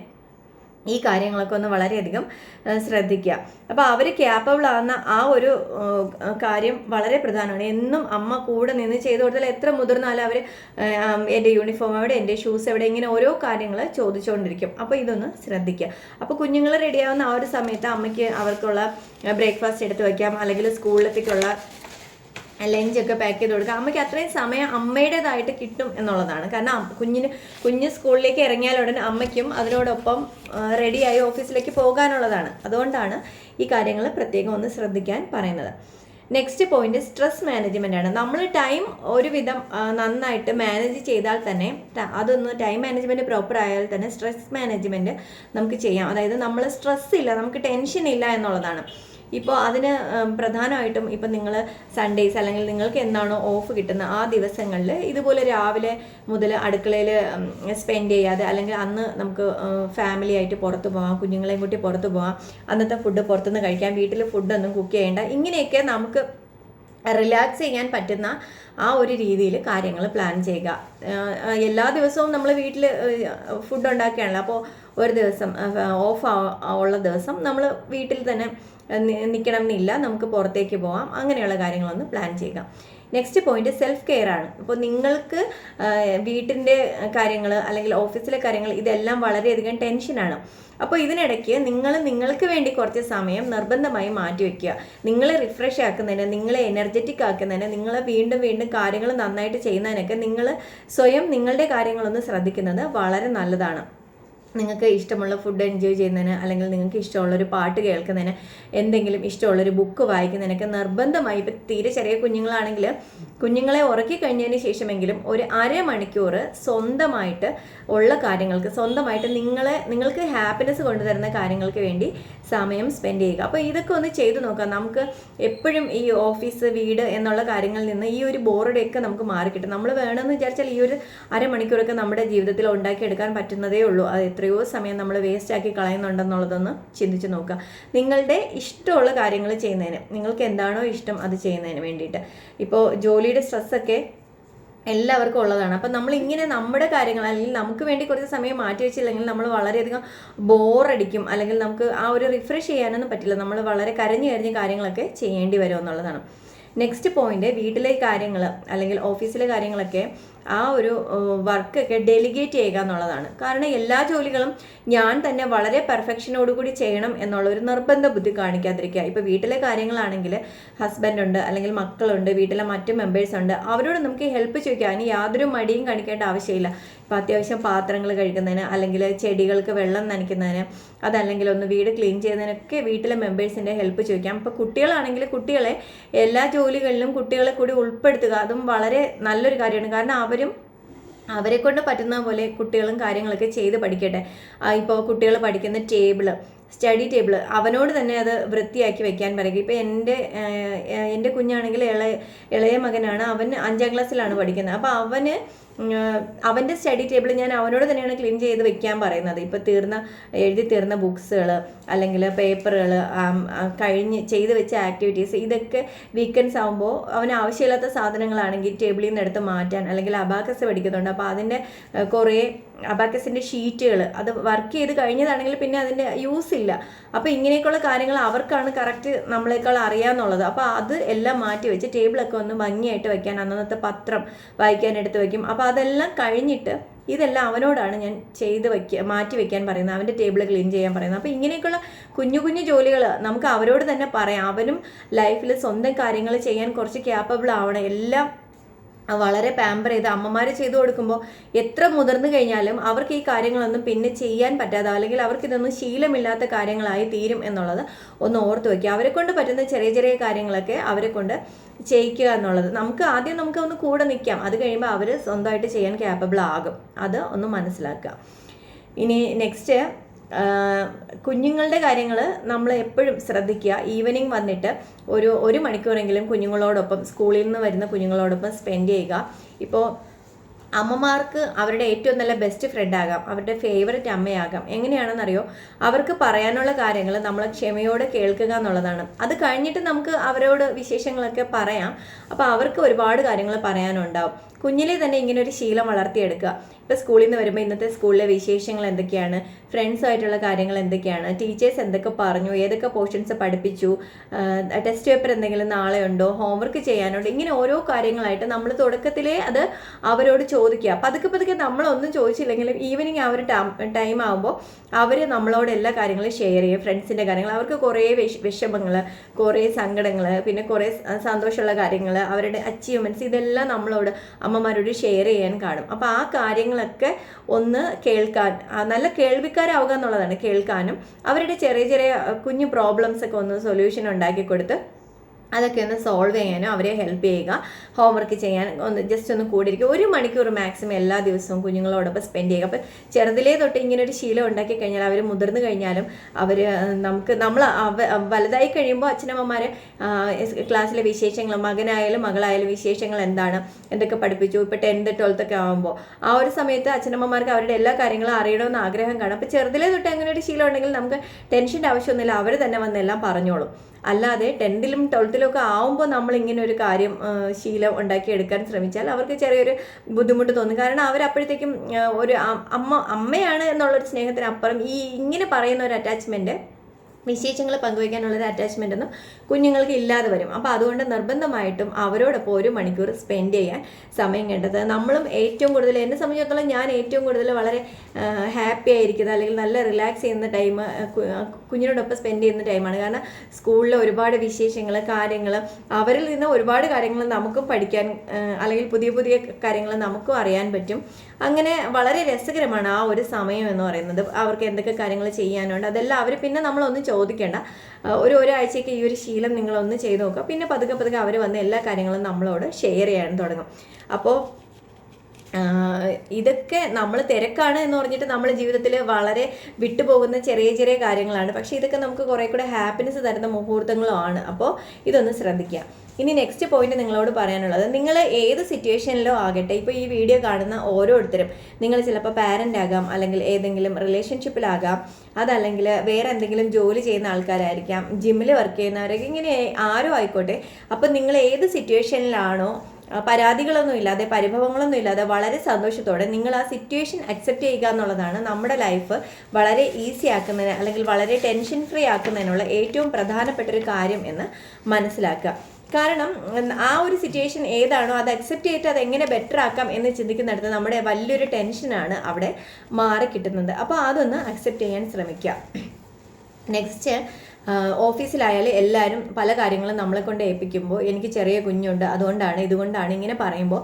ഈ കാര്യങ്ങളൊക്കെ ഒന്ന് വളരെയധികം ശ്രദ്ധിക്കുക. അപ്പോൾ അവർ ക്യാപ്പബിൾ ആകുന്ന ആ ഒരു കാര്യം വളരെ പ്രധാനമാണ്. എന്നും അമ്മ കൂടെ നിന്ന് ചെയ്തു കൊടുത്താൽ എത്ര മുതിർന്നാലും അവർ എന്റെ യൂണിഫോം എവിടെ എന്റെ ഷൂസ് എവിടെ ഇങ്ങനെ ഓരോ കാര്യങ്ങൾ ചോദിച്ചുകൊണ്ടിരിക്കും. അപ്പോൾ ഇതൊന്ന് ശ്രദ്ധിക്കുക. അപ്പോൾ കുഞ്ഞുങ്ങൾ റെഡിയാവുന്ന ആ ഒരു സമയത്ത് അമ്മയ്ക്ക് അവർക്കുള്ള ബ്രേക്ക്ഫാസ്റ്റ് എടുത്ത് വയ്ക്കാം അല്ലെങ്കിൽ സ്കൂളിലേക്കുള്ള ലഞ്ചൊക്കെ പാക്ക് ചെയ്ത് കൊടുക്കുക. അമ്മയ്ക്ക് അത്രയും സമയം അമ്മയുടേതായിട്ട് കിട്ടും എന്നുള്ളതാണ്. കാരണം കുഞ്ഞിന് കുഞ്ഞ് സ്കൂളിലേക്ക് ഇറങ്ങിയാൽ ഉടൻ അമ്മയ്ക്കും അതിനോടൊപ്പം റെഡിയായി ഓഫീസിലേക്ക് പോകാനുള്ളതാണ്. അതുകൊണ്ടാണ് ഈ കാര്യങ്ങൾ പ്രത്യേകം ഒന്ന് ശ്രദ്ധിക്കാൻ പറയുന്നത്. നെക്സ്റ്റ് പോയിന്റ് സ്ട്രെസ് മാനേജ്മെന്റ് ആണ്. നമ്മൾ ടൈം ഒരുവിധം നന്നായിട്ട് മാനേജ് ചെയ്താൽ തന്നെ അതൊന്ന് ടൈം മാനേജ്മെന്റ് പ്രോപ്പർ ആയാൽ തന്നെ സ്ട്രെസ് മാനേജ്മെന്റ് നമുക്ക് ചെയ്യാം. അതായത് നമ്മൾ സ്ട്രെസ് ഇല്ല നമുക്ക് ടെൻഷൻ ഇല്ല എന്നുള്ളതാണ്. ഇപ്പോൾ അതിന് പ്രധാനമായിട്ടും ഇപ്പം നിങ്ങൾ സൺഡേയ്സ് അല്ലെങ്കിൽ നിങ്ങൾക്ക് എന്താണോ ഓഫ് കിട്ടുന്ന ആ ദിവസങ്ങളിൽ ഇതുപോലെ രാവിലെ മുതൽ അടുക്കളയിൽ സ്പെൻഡ് ചെയ്യാതെ അല്ലെങ്കിൽ അന്ന് നമുക്ക് ഫാമിലി ആയിട്ട് പുറത്ത് പോകാം കുഞ്ഞുങ്ങളെയും കൂട്ടി പുറത്ത് പോകാം അന്നത്തെ ഫുഡ് പുറത്തുനിന്ന് കഴിക്കാം വീട്ടിൽ ഫുഡൊന്നും കുക്ക് ചെയ്യേണ്ട ഇങ്ങനെയൊക്കെ നമുക്ക് റിലാക്സ് ചെയ്യാൻ പറ്റുന്ന ആ ഒരു രീതിയിൽ കാര്യങ്ങൾ പ്ലാൻ ചെയ്യുക. എല്ലാ ദിവസവും നമ്മൾ വീട്ടിൽ ഫുഡ് ഉണ്ടാക്കുകയാണല്ലോ അപ്പോൾ ഒരു ദിവസം ഓഫ് ഉള്ള ദിവസം നമ്മൾ വീട്ടിൽ തന്നെ നിൽക്കണം എന്നില്ല നമുക്ക് പുറത്തേക്ക് പോകാം അങ്ങനെയുള്ള കാര്യങ്ങളൊന്ന് പ്ലാൻ ചെയ്യുക. നെക്സ്റ്റ് പോയിന്റ് സെൽഫ് കെയർ ആണ്. അപ്പോൾ നിങ്ങൾക്ക് വീട്ടിന്റെ കാര്യങ്ങൾ അല്ലെങ്കിൽ ഓഫീസിലെ കാര്യങ്ങൾ ഇതെല്ലാം വളരെയധികം ടെൻഷനാണ് അപ്പോൾ ഇതിനിടയ്ക്ക് നിങ്ങൾ നിങ്ങൾക്ക് വേണ്ടി കുറച്ച് സമയം നിർബന്ധമായി മാറ്റിവെക്കുക നിങ്ങളെ റിഫ്രഷ് ആക്കുന്നതിന് നിങ്ങളെ എനർജറ്റിക് ആക്കുന്നതിന് നിങ്ങളെ വീണ്ടും വീണ്ടും കാര്യങ്ങൾ നന്നായിട്ട് ചെയ്യുന്നതിനൊക്കെ നിങ്ങൾ സ്വയം നിങ്ങളുടെ കാര്യങ്ങളൊന്ന് ശ്രദ്ധിക്കുന്നത് വളരെ നല്ലതാണ്. നിങ്ങൾക്ക് ഇഷ്ടമുള്ള ഫുഡ് എൻജോയ് ചെയ്യുന്നതിന് അല്ലെങ്കിൽ നിങ്ങൾക്ക് ഇഷ്ടമുള്ളൊരു പാട്ട് കേൾക്കുന്നതിന് എന്തെങ്കിലും ഇഷ്ടമുള്ളൊരു ബുക്ക് വായിക്കുന്നതിനൊക്കെ നിർബന്ധമായി ഇപ്പം തീരെ ചെറിയ കുഞ്ഞുങ്ങളാണെങ്കിൽ കുഞ്ഞുങ്ങളെ ഉറക്കി കഴിഞ്ഞതിന് ശേഷമെങ്കിലും ഒരു അരമണിക്കൂർ സ്വന്തമായിട്ട് ഉള്ള കാര്യങ്ങൾക്ക് സ്വന്തമായിട്ട് നിങ്ങളെ നിങ്ങൾക്ക് ഹാപ്പിനെസ് കൊണ്ടുതരുന്ന കാര്യങ്ങൾക്ക് വേണ്ടി സമയം സ്പെൻഡ് ചെയ്യുക. അപ്പോൾ ഇതൊക്കെ ഒന്ന് ചെയ്തു നോക്കാം. നമുക്ക് എപ്പോഴും ഈ ഓഫീസ് വീട് എന്നുള്ള കാര്യങ്ങളിൽ നിന്ന് ഈ ഒരു ബോറഡൊക്കെ നമുക്ക് മാറിക്കിട്ടും. നമ്മൾ വേണമെന്ന് വിചാരിച്ചാൽ ഈ ഒരു അരമണിക്കൂറൊക്കെ നമ്മുടെ ജീവിതത്തിൽ ഉണ്ടാക്കിയെടുക്കാൻ പറ്റുന്നതേ ഉള്ളൂ. അത് എത്രയോ സമയം നമ്മൾ വേസ്റ്റ് ആക്കി കളയുന്നുണ്ടെന്നുള്ളതൊന്ന് ചിന്തിച്ച് നോക്കുക. നിങ്ങളുടെ ഇഷ്ടമുള്ള കാര്യങ്ങൾ ചെയ്യുന്നതിന് നിങ്ങൾക്ക് എന്താണോ ഇഷ്ടം അത് ചെയ്യുന്നതിന് വേണ്ടിയിട്ട്. ഇപ്പോൾ ജോലിയുടെ സ്ട്രെസ്സൊക്കെ എല്ലാവർക്കും ഉള്ളതാണ്. അപ്പം നമ്മൾ ഇങ്ങനെ നമ്മുടെ കാര്യങ്ങൾ അല്ലെങ്കിൽ നമുക്ക് വേണ്ടി കുറച്ച് സമയം മാറ്റി വെച്ചില്ലെങ്കിൽ നമ്മൾ വളരെയധികം ബോറടിക്കും അല്ലെങ്കിൽ നമുക്ക് ആ ഒരു റിഫ്രഷ് ചെയ്യാനൊന്നും പറ്റില്ല. നമ്മൾ വളരെ കരഞ്ഞു കരഞ്ഞ് കാര്യങ്ങളൊക്കെ ചെയ്യേണ്ടി വരും എന്നുള്ളതാണ്. നെക്സ്റ്റ് പോയിന്റ് വീട്ടിലെ കാര്യങ്ങൾ അല്ലെങ്കിൽ ഓഫീസിലെ കാര്യങ്ങളൊക്കെ ആ ഒരു വർക്കൊക്കെ ഡെലിഗേറ്റ് ചെയ്യുക എന്നുള്ളതാണ്. കാരണം എല്ലാ ജോലികളും ഞാൻ തന്നെ വളരെ പെർഫെക്ഷനോട് കൂടി ചെയ്യണം എന്നുള്ള ഒരു നിർബന്ധ ബുദ്ധി കാണിക്കാതിരിക്കുക. ഇപ്പോൾ വീട്ടിലെ കാര്യങ്ങളാണെങ്കിൽ ഹസ്ബൻഡ് ഉണ്ട് അല്ലെങ്കിൽ മക്കളുണ്ട് വീട്ടിലെ മറ്റു മെമ്പേഴ്സ് ഉണ്ട് അവരോട് നമുക്ക് ഹെൽപ്പ് ചോദിക്കാം അതിന് യാതൊരു മടിയും കാണിക്കേണ്ട ആവശ്യമില്ല. ഇപ്പോൾ അത്യാവശ്യം പാത്രങ്ങൾ കഴിക്കുന്നതിന് അല്ലെങ്കിൽ ചെടികൾക്ക് വെള്ളം നനയ്ക്കുന്നതിന് അതല്ലെങ്കിൽ ഒന്ന് വീട് ക്ലീൻ ചെയ്യുന്നതിനൊക്കെ വീട്ടിലെ മെമ്പേഴ്സിന്റെ ഹെൽപ്പ് ചോദിക്കാം. ഇപ്പോൾ കുട്ടികളാണെങ്കിൽ കുട്ടികളെ എല്ലാ ജോലികളിലും കുട്ടികളെ കൂടി ഉൾപ്പെടുത്തുക അതും വളരെ നല്ലൊരു കാര്യമാണ്. കാരണം അവരും അവരെ കൊണ്ട് പറ്റുന്ന പോലെ കുട്ടികളും കാര്യങ്ങളൊക്കെ ചെയ്ത് പഠിക്കട്ടെ. ഇപ്പോൾ കുട്ടികൾ പഠിക്കുന്ന ടേബിൾ സ്റ്റഡി ടേബിൾ അവനോട് തന്നെ അത് വൃത്തിയാക്കി വെക്കാൻ പറയുക ഇപ്പോൾ എന്റെ എന്റെ കുഞ്ഞാണെങ്കിൽ ഇളയ ഇളയ മകനാണ്. അവൻ അഞ്ചാം ക്ലാസ്സിലാണ് പഠിക്കുന്നത്. അപ്പോൾ അവന് അവന്റെ സ്റ്റഡി ടേബിൾ ഞാൻ അവനോട് തന്നെയാണ് ക്ലീൻ ചെയ്ത് വെക്കാൻ പറയുന്നത്. ഇപ്പോൾ തീർന്ന എഴുതി തീർന്ന ബുക്സുകൾ അല്ലെങ്കിൽ പേപ്പറുകൾ കഴിഞ്ഞ് ചെയ്ത് വെച്ച ആക്ടിവിറ്റീസ് ഇതൊക്കെ വീക്കെൻഡ്സ് ആകുമ്പോൾ അവന് ആവശ്യമില്ലാത്ത സാധനങ്ങളാണെങ്കിൽ ടേബിളിൽ നിന്ന് എടുത്ത് മാറ്റാൻ അല്ലെങ്കിൽ അബാക്കസ് പഠിക്കുന്നുണ്ട്. അപ്പോൾ അതിന്റെ കുറേ അബാക്കസിന്റെ ഷീറ്റുകൾ അത് വർക്ക് ചെയ്ത് കഴിഞ്ഞതാണെങ്കിൽ പിന്നെ അതിന്റെ യൂസ് ഇല്ല. അപ്പോൾ ഇങ്ങനെയൊക്കെയുള്ള കാര്യങ്ങൾ അവർക്കാണ് കറക്റ്റ് നമ്മളെക്കാൾ അറിയാമെന്നുള്ളത് അപ്പോൾ അത് എല്ലാം മാറ്റി വെച്ച് ടേബിളൊക്കെ ഒന്ന് ഭംഗിയായിട്ട് വയ്ക്കാൻ അന്നത്തെ പത്രം വായിക്കാൻ എടുത്ത് വെക്കും. അപ്പോൾ അതെല്ലാം കഴിഞ്ഞിട്ട് ഇതെല്ലാം അവനോടാണ് ഞാൻ ചെയ്ത് വയ്ക്കുക മാറ്റി വയ്ക്കാൻ പറയുന്നത്. അവന്റെ ടേബിൾ ക്ലീൻ ചെയ്യാൻ പറയുന്നത്. അപ്പോൾ ഇങ്ങനെയൊക്കെയുള്ള കുഞ്ഞു കുഞ്ഞു ജോലികൾ നമുക്ക് അവരോട് തന്നെ പറയാം. അവനും ലൈഫിൽ സ്വന്തം കാര്യങ്ങൾ ചെയ്യാൻ കുറച്ച് ക്യാപ്പബിൾ ആവണം. എല്ലാം വളരെ പാമ്പർ ചെയ്ത് അമ്മമാർ ചെയ്തു കൊടുക്കുമ്പോൾ എത്ര മുതിർന്നു കഴിഞ്ഞാലും അവർക്ക് ഈ കാര്യങ്ങളൊന്നും പിന്നെ ചെയ്യാൻ പറ്റാതെ അല്ലെങ്കിൽ അവർക്ക് ഇതൊന്നും ശീലമില്ലാത്ത കാര്യങ്ങളായി തീരും എന്നുള്ളത് ഒന്ന് ഓർത്ത് വയ്ക്കുക അവരെ കൊണ്ട് പറ്റുന്ന ചെറിയ ചെറിയ കാര്യങ്ങളൊക്കെ അവരെ കൊണ്ട് ചെയ്യിക്കുക എന്നുള്ളത്. നമുക്ക് ആദ്യം നമുക്ക് ഒന്ന് കൂടെ നിൽക്കാം അത് കഴിയുമ്പോൾ അവർ സ്വന്തമായിട്ട് ചെയ്യാൻ ക്യാപ്പബിൾ ആകും. അത് ഒന്ന് മനസ്സിലാക്കുക. ഇനി നെക്സ്റ്റ് കുഞ്ഞുങ്ങളുടെ കാര്യങ്ങൾ നമ്മൾ എപ്പോഴും ശ്രദ്ധിക്കുക. ഈവനിങ് വന്നിട്ട് ഒരു ഒരു മണിക്കൂറെങ്കിലും കുഞ്ഞുങ്ങളോടൊപ്പം സ്കൂളിൽ നിന്ന് വരുന്ന കുഞ്ഞുങ്ങളോടൊപ്പം സ്പെൻഡ് ചെയ്യുക. ഇപ്പോൾ അമ്മമാർക്ക് അവരുടെ ഏറ്റവും നല്ല ബെസ്റ്റ് ഫ്രണ്ട് ആകാം. അവരുടെ ഫേവററ്റ് അമ്മയാകാം. എങ്ങനെയാണെന്നറിയോ? അവർക്ക് പറയാനുള്ള കാര്യങ്ങൾ നമ്മൾ ക്ഷമയോടെ കേൾക്കുക എന്നുള്ളതാണ്. അത് കഴിഞ്ഞിട്ട് നമുക്ക് അവരോട് വിശേഷങ്ങളൊക്കെ പറയാം. അപ്പോൾ അവർക്ക് ഒരുപാട് കാര്യങ്ങൾ പറയാനുണ്ടാവും. കുഞ്ഞിലെ തന്നെ ഇങ്ങനെ ഒരു ശീലം വളർത്തിയെടുക്കുക. ഇപ്പോൾ സ്കൂളിൽ നിന്ന് വരുമ്പോൾ ഇന്നത്തെ സ്കൂളിലെ വിശേഷങ്ങൾ എന്തൊക്കെയാണ്? ഫ്രണ്ട്സുമായിട്ടുള്ള കാര്യങ്ങൾ എന്തൊക്കെയാണ്? ടീച്ചേഴ്സ് എന്തൊക്കെ പറഞ്ഞു? ഏതൊക്കെ പോർഷൻസ് പഠിപ്പിച്ചു? ടെസ്റ്റ് പേപ്പർ എന്തെങ്കിലും നാളെ ഉണ്ടോ? ഹോംവർക്ക് ചെയ്യാനുണ്ടോ? ഇങ്ങനെ ഓരോ കാര്യങ്ങളായിട്ട് നമ്മൾ തുടക്കത്തിലേ അത് അവരോട് ചോദിക്കുക. പതുക്കെ പതുക്കെ നമ്മളൊന്നും ചോദിച്ചില്ലെങ്കിലും ഈവനിങ് ആ ഒരു ടൈം ആകുമ്പോൾ അവർ നമ്മളോട് എല്ലാ കാര്യങ്ങളും ഷെയർ ചെയ്യും. ഫ്രണ്ട്സിന്റെ കാര്യങ്ങൾ. അവർക്ക് കുറേ വിഷ വിഷമങ്ങൾ കുറേ സങ്കടങ്ങൾ പിന്നെ കുറേ സന്തോഷമുള്ള കാര്യങ്ങൾ അവരുടെ അച്ചീവ്മെന്റ്സ് ഇതെല്ലാം നമ്മളോട് അമ്മമാരോട് ഷെയർ ചെയ്യാൻ കാണും. അപ്പോൾ ആ കാര്യങ്ങളൊക്കെ ഒന്ന് കേൾക്കാൻ നല്ല കേൾവിക്കാരാവുക എന്നുള്ളതാണ് കേൾക്കാനും. അവരുടെ ചെറിയ ചെറിയ കുഞ്ഞു പ്രോബ്ലംസ് ഒക്കെ ഒന്ന് സൊല്യൂഷൻ ഉണ്ടാക്കി കൊടുത്ത് അതൊക്കെ ഒന്ന് സോൾവ് ചെയ്യാനോ അവരെ ഹെൽപ്പ് ചെയ്യുക ഹോംവർക്ക് ചെയ്യാൻ ഒന്ന് ജസ്റ്റ് ഒന്ന് കൂടിയിരിക്കുക. ഒരു മണിക്കൂർ മാക്സിമം എല്ലാ ദിവസവും കുഞ്ഞുങ്ങളോടൊപ്പം സ്പെൻഡ് ചെയ്യുക. അപ്പോൾ ചെറുതിലേ തൊട്ട് ഇങ്ങനെ ഒരു ശീലം ഉണ്ടാക്കി കഴിഞ്ഞാൽ അവർ മുതിർന്നു കഴിഞ്ഞാലും അവർ നമുക്ക് നമ്മൾ വലുതായി കഴിയുമ്പോൾ അച്ഛനമ്മമാർ ക്ലാസ്സിലെ വിശേഷങ്ങൾ മകനായാലും മകളായാലും വിശേഷങ്ങൾ എന്താണ് എന്തൊക്കെ പഠിപ്പിച്ചു ഇപ്പോൾ ടെൻത്ത് ട്വൽത്ത് ഒക്കെ ആകുമ്പോൾ ആ ഒരു സമയത്ത് അച്ഛനമ്മമാർക്ക് അവരുടെ എല്ലാ കാര്യങ്ങളും അറിയണമെന്ന് ആഗ്രഹം കാണും. അപ്പോൾ ചെറുതിലേ തൊട്ട് അങ്ങനെ ഒരു ശീലം ഉണ്ടെങ്കിൽ നമുക്ക് ടെൻഷന്റെ ആവശ്യമൊന്നുമില്ല. അവർ തന്നെ വന്നെല്ലാം പറഞ്ഞോളും. അല്ലാതെ ടെൻത്തിലും ട്വൽത്തിലും ഒക്കെ ആവുമ്പോൾ നമ്മൾ ഇങ്ങനെ ഒരു കാര്യം ശീലം ഉണ്ടാക്കിയെടുക്കാൻ ശ്രമിച്ചാൽ അവർക്ക് ചെറിയൊരു ബുദ്ധിമുട്ട് തോന്നും. കാരണം അവർ അപ്പോഴത്തേക്കും ഒരു അമ്മ അമ്മയാണ് എന്നുള്ളൊരു സ്നേഹത്തിനപ്പുറം ഈ ഇങ്ങനെ പറയുന്ന ഒരു അറ്റാച്ച്മെന്റ് വിശേഷങ്ങൾ പങ്കുവയ്ക്കാനുള്ളൊരു അറ്റാച്ച്മെന്റ് ഒന്നും കുഞ്ഞുങ്ങൾക്ക് ഇല്ലാതെ വരും. അപ്പോൾ അതുകൊണ്ട് നിർബന്ധമായിട്ടും അവരോടൊപ്പം ഒരു മണിക്കൂർ സ്പെൻഡ് ചെയ്യാൻ സമയം കണ്ടത് നമ്മളും ഏറ്റവും കൂടുതൽ എന്നെ സംബന്ധിച്ചിടത്തോളം ഞാൻ ഏറ്റവും കൂടുതൽ വളരെ ഹാപ്പി ആയിരിക്കുന്നത് അല്ലെങ്കിൽ നല്ല റിലാക്സ് ചെയ്യുന്ന ടൈം കുഞ്ഞിനോടൊപ്പം സ്പെൻഡ് ചെയ്യുന്ന ടൈമാണ് കാരണം സ്കൂളിലെ ഒരുപാട് വിശേഷങ്ങൾ കാര്യങ്ങൾ അവരിൽ നിന്ന് ഒരുപാട് കാര്യങ്ങൾ നമുക്കും പഠിക്കാൻ അല്ലെങ്കിൽ പുതിയ പുതിയ കാര്യങ്ങൾ നമുക്കും അറിയാൻ പറ്റും. അങ്ങനെ വളരെ രസകരമാണ് ആ ഒരു സമയം എന്ന് പറയുന്നത്. അവർക്ക് എന്തൊക്കെ കാര്യങ്ങൾ ചെയ്യാനുണ്ട് അതെല്ലാം അവർ പിന്നെ നമ്മളൊന്നും ചോദിക്കേണ്ട. ഒരു ഒരാഴ്ചയ്ക്ക് ഈ ഒരു ശീലം നിങ്ങളൊന്ന് ചെയ്ത് നോക്കുക. പിന്നെ പതുക്കെ പതുക്കെ അവർ വന്ന് എല്ലാ കാര്യങ്ങളും നമ്മളോട് ഷെയർ ചെയ്യാൻ തുടങ്ങും. അപ്പോൾ ഇതൊക്കെ നമ്മൾ തിരക്കാണ് എന്ന് പറഞ്ഞിട്ട് നമ്മൾ ജീവിതത്തിൽ വളരെ വിട്ടുപോകുന്ന ചെറിയ ചെറിയ കാര്യങ്ങളാണ്. പക്ഷേ ഇതൊക്കെ നമുക്ക് കുറേ കൂടെ ഹാപ്പിനെസ് തരുന്ന മുഹൂർത്തങ്ങളുമാണ് അപ്പോൾ ഇതൊന്ന് ശ്രദ്ധിക്കുക. ഇനി നെക്സ്റ്റ് പോയിന്റ് നിങ്ങളോട് പറയാനുള്ളത്. നിങ്ങൾ ഏത് സിറ്റുവേഷനിലോ ആകട്ടെ ഇപ്പോൾ ഈ വീഡിയോ കാണുന്ന ഓരോരുത്തരും നിങ്ങൾ ചിലപ്പോൾ പാരന്റ് ആകാം അല്ലെങ്കിൽ ഏതെങ്കിലും റിലേഷൻഷിപ്പിലാകാം അതല്ലെങ്കിൽ വേറെ എന്തെങ്കിലും ജോലി ചെയ്യുന്ന ആൾക്കാരായിരിക്കാം ജിമ്മിൽ വർക്ക് ചെയ്യുന്നവരൊക്കെ ഇങ്ങനെ ആരോ ആയിക്കോട്ടെ. അപ്പോൾ നിങ്ങൾ ഏത് സിറ്റുവേഷനിലാണോ പരാതികളൊന്നും ഇല്ലാതെ പരിഭവങ്ങളൊന്നും ഇല്ലാതെ വളരെ സന്തോഷത്തോടെ നിങ്ങൾ ആ സിറ്റുവേഷൻ അക്സെപ്റ്റ് ചെയ്യുക എന്നുള്ളതാണ് നമ്മുടെ ലൈഫ് വളരെ ഈസി ആക്കുന്നതിന് അല്ലെങ്കിൽ വളരെ ടെൻഷൻ ഫ്രീ ആക്കുന്നതിനുള്ള ഏറ്റവും പ്രധാനപ്പെട്ട ഒരു കാര്യം എന്ന് മനസ്സിലാക്കുക. കാരണം ആ ഒരു സിറ്റുവേഷൻ ഏതാണോ അത് അക്സെപ്റ്റ് ചെയ്തിട്ട് അത് എങ്ങനെ ബെറ്റർ ആക്കാം എന്ന് ചിന്തിക്കുന്നിടത്ത് നമ്മുടെ വലിയൊരു ടെൻഷനാണ് അവിടെ മാറി കിട്ടുന്നത് അപ്പോൾ അതൊന്ന് അക്സെപ്റ്റ് ചെയ്യാൻ ശ്രമിക്കുക നെക്സ്റ്റ് ഓഫീസിലായാലും എല്ലാവരും പല കാര്യങ്ങളും നമ്മളെ കൊണ്ട് ഏൽപ്പിക്കുമ്പോൾ എനിക്ക് ചെറിയ കുഞ്ഞുണ്ട് അതുകൊണ്ടാണ് ഇതുകൊണ്ടാണ് ഇങ്ങനെ പറയുമ്പോൾ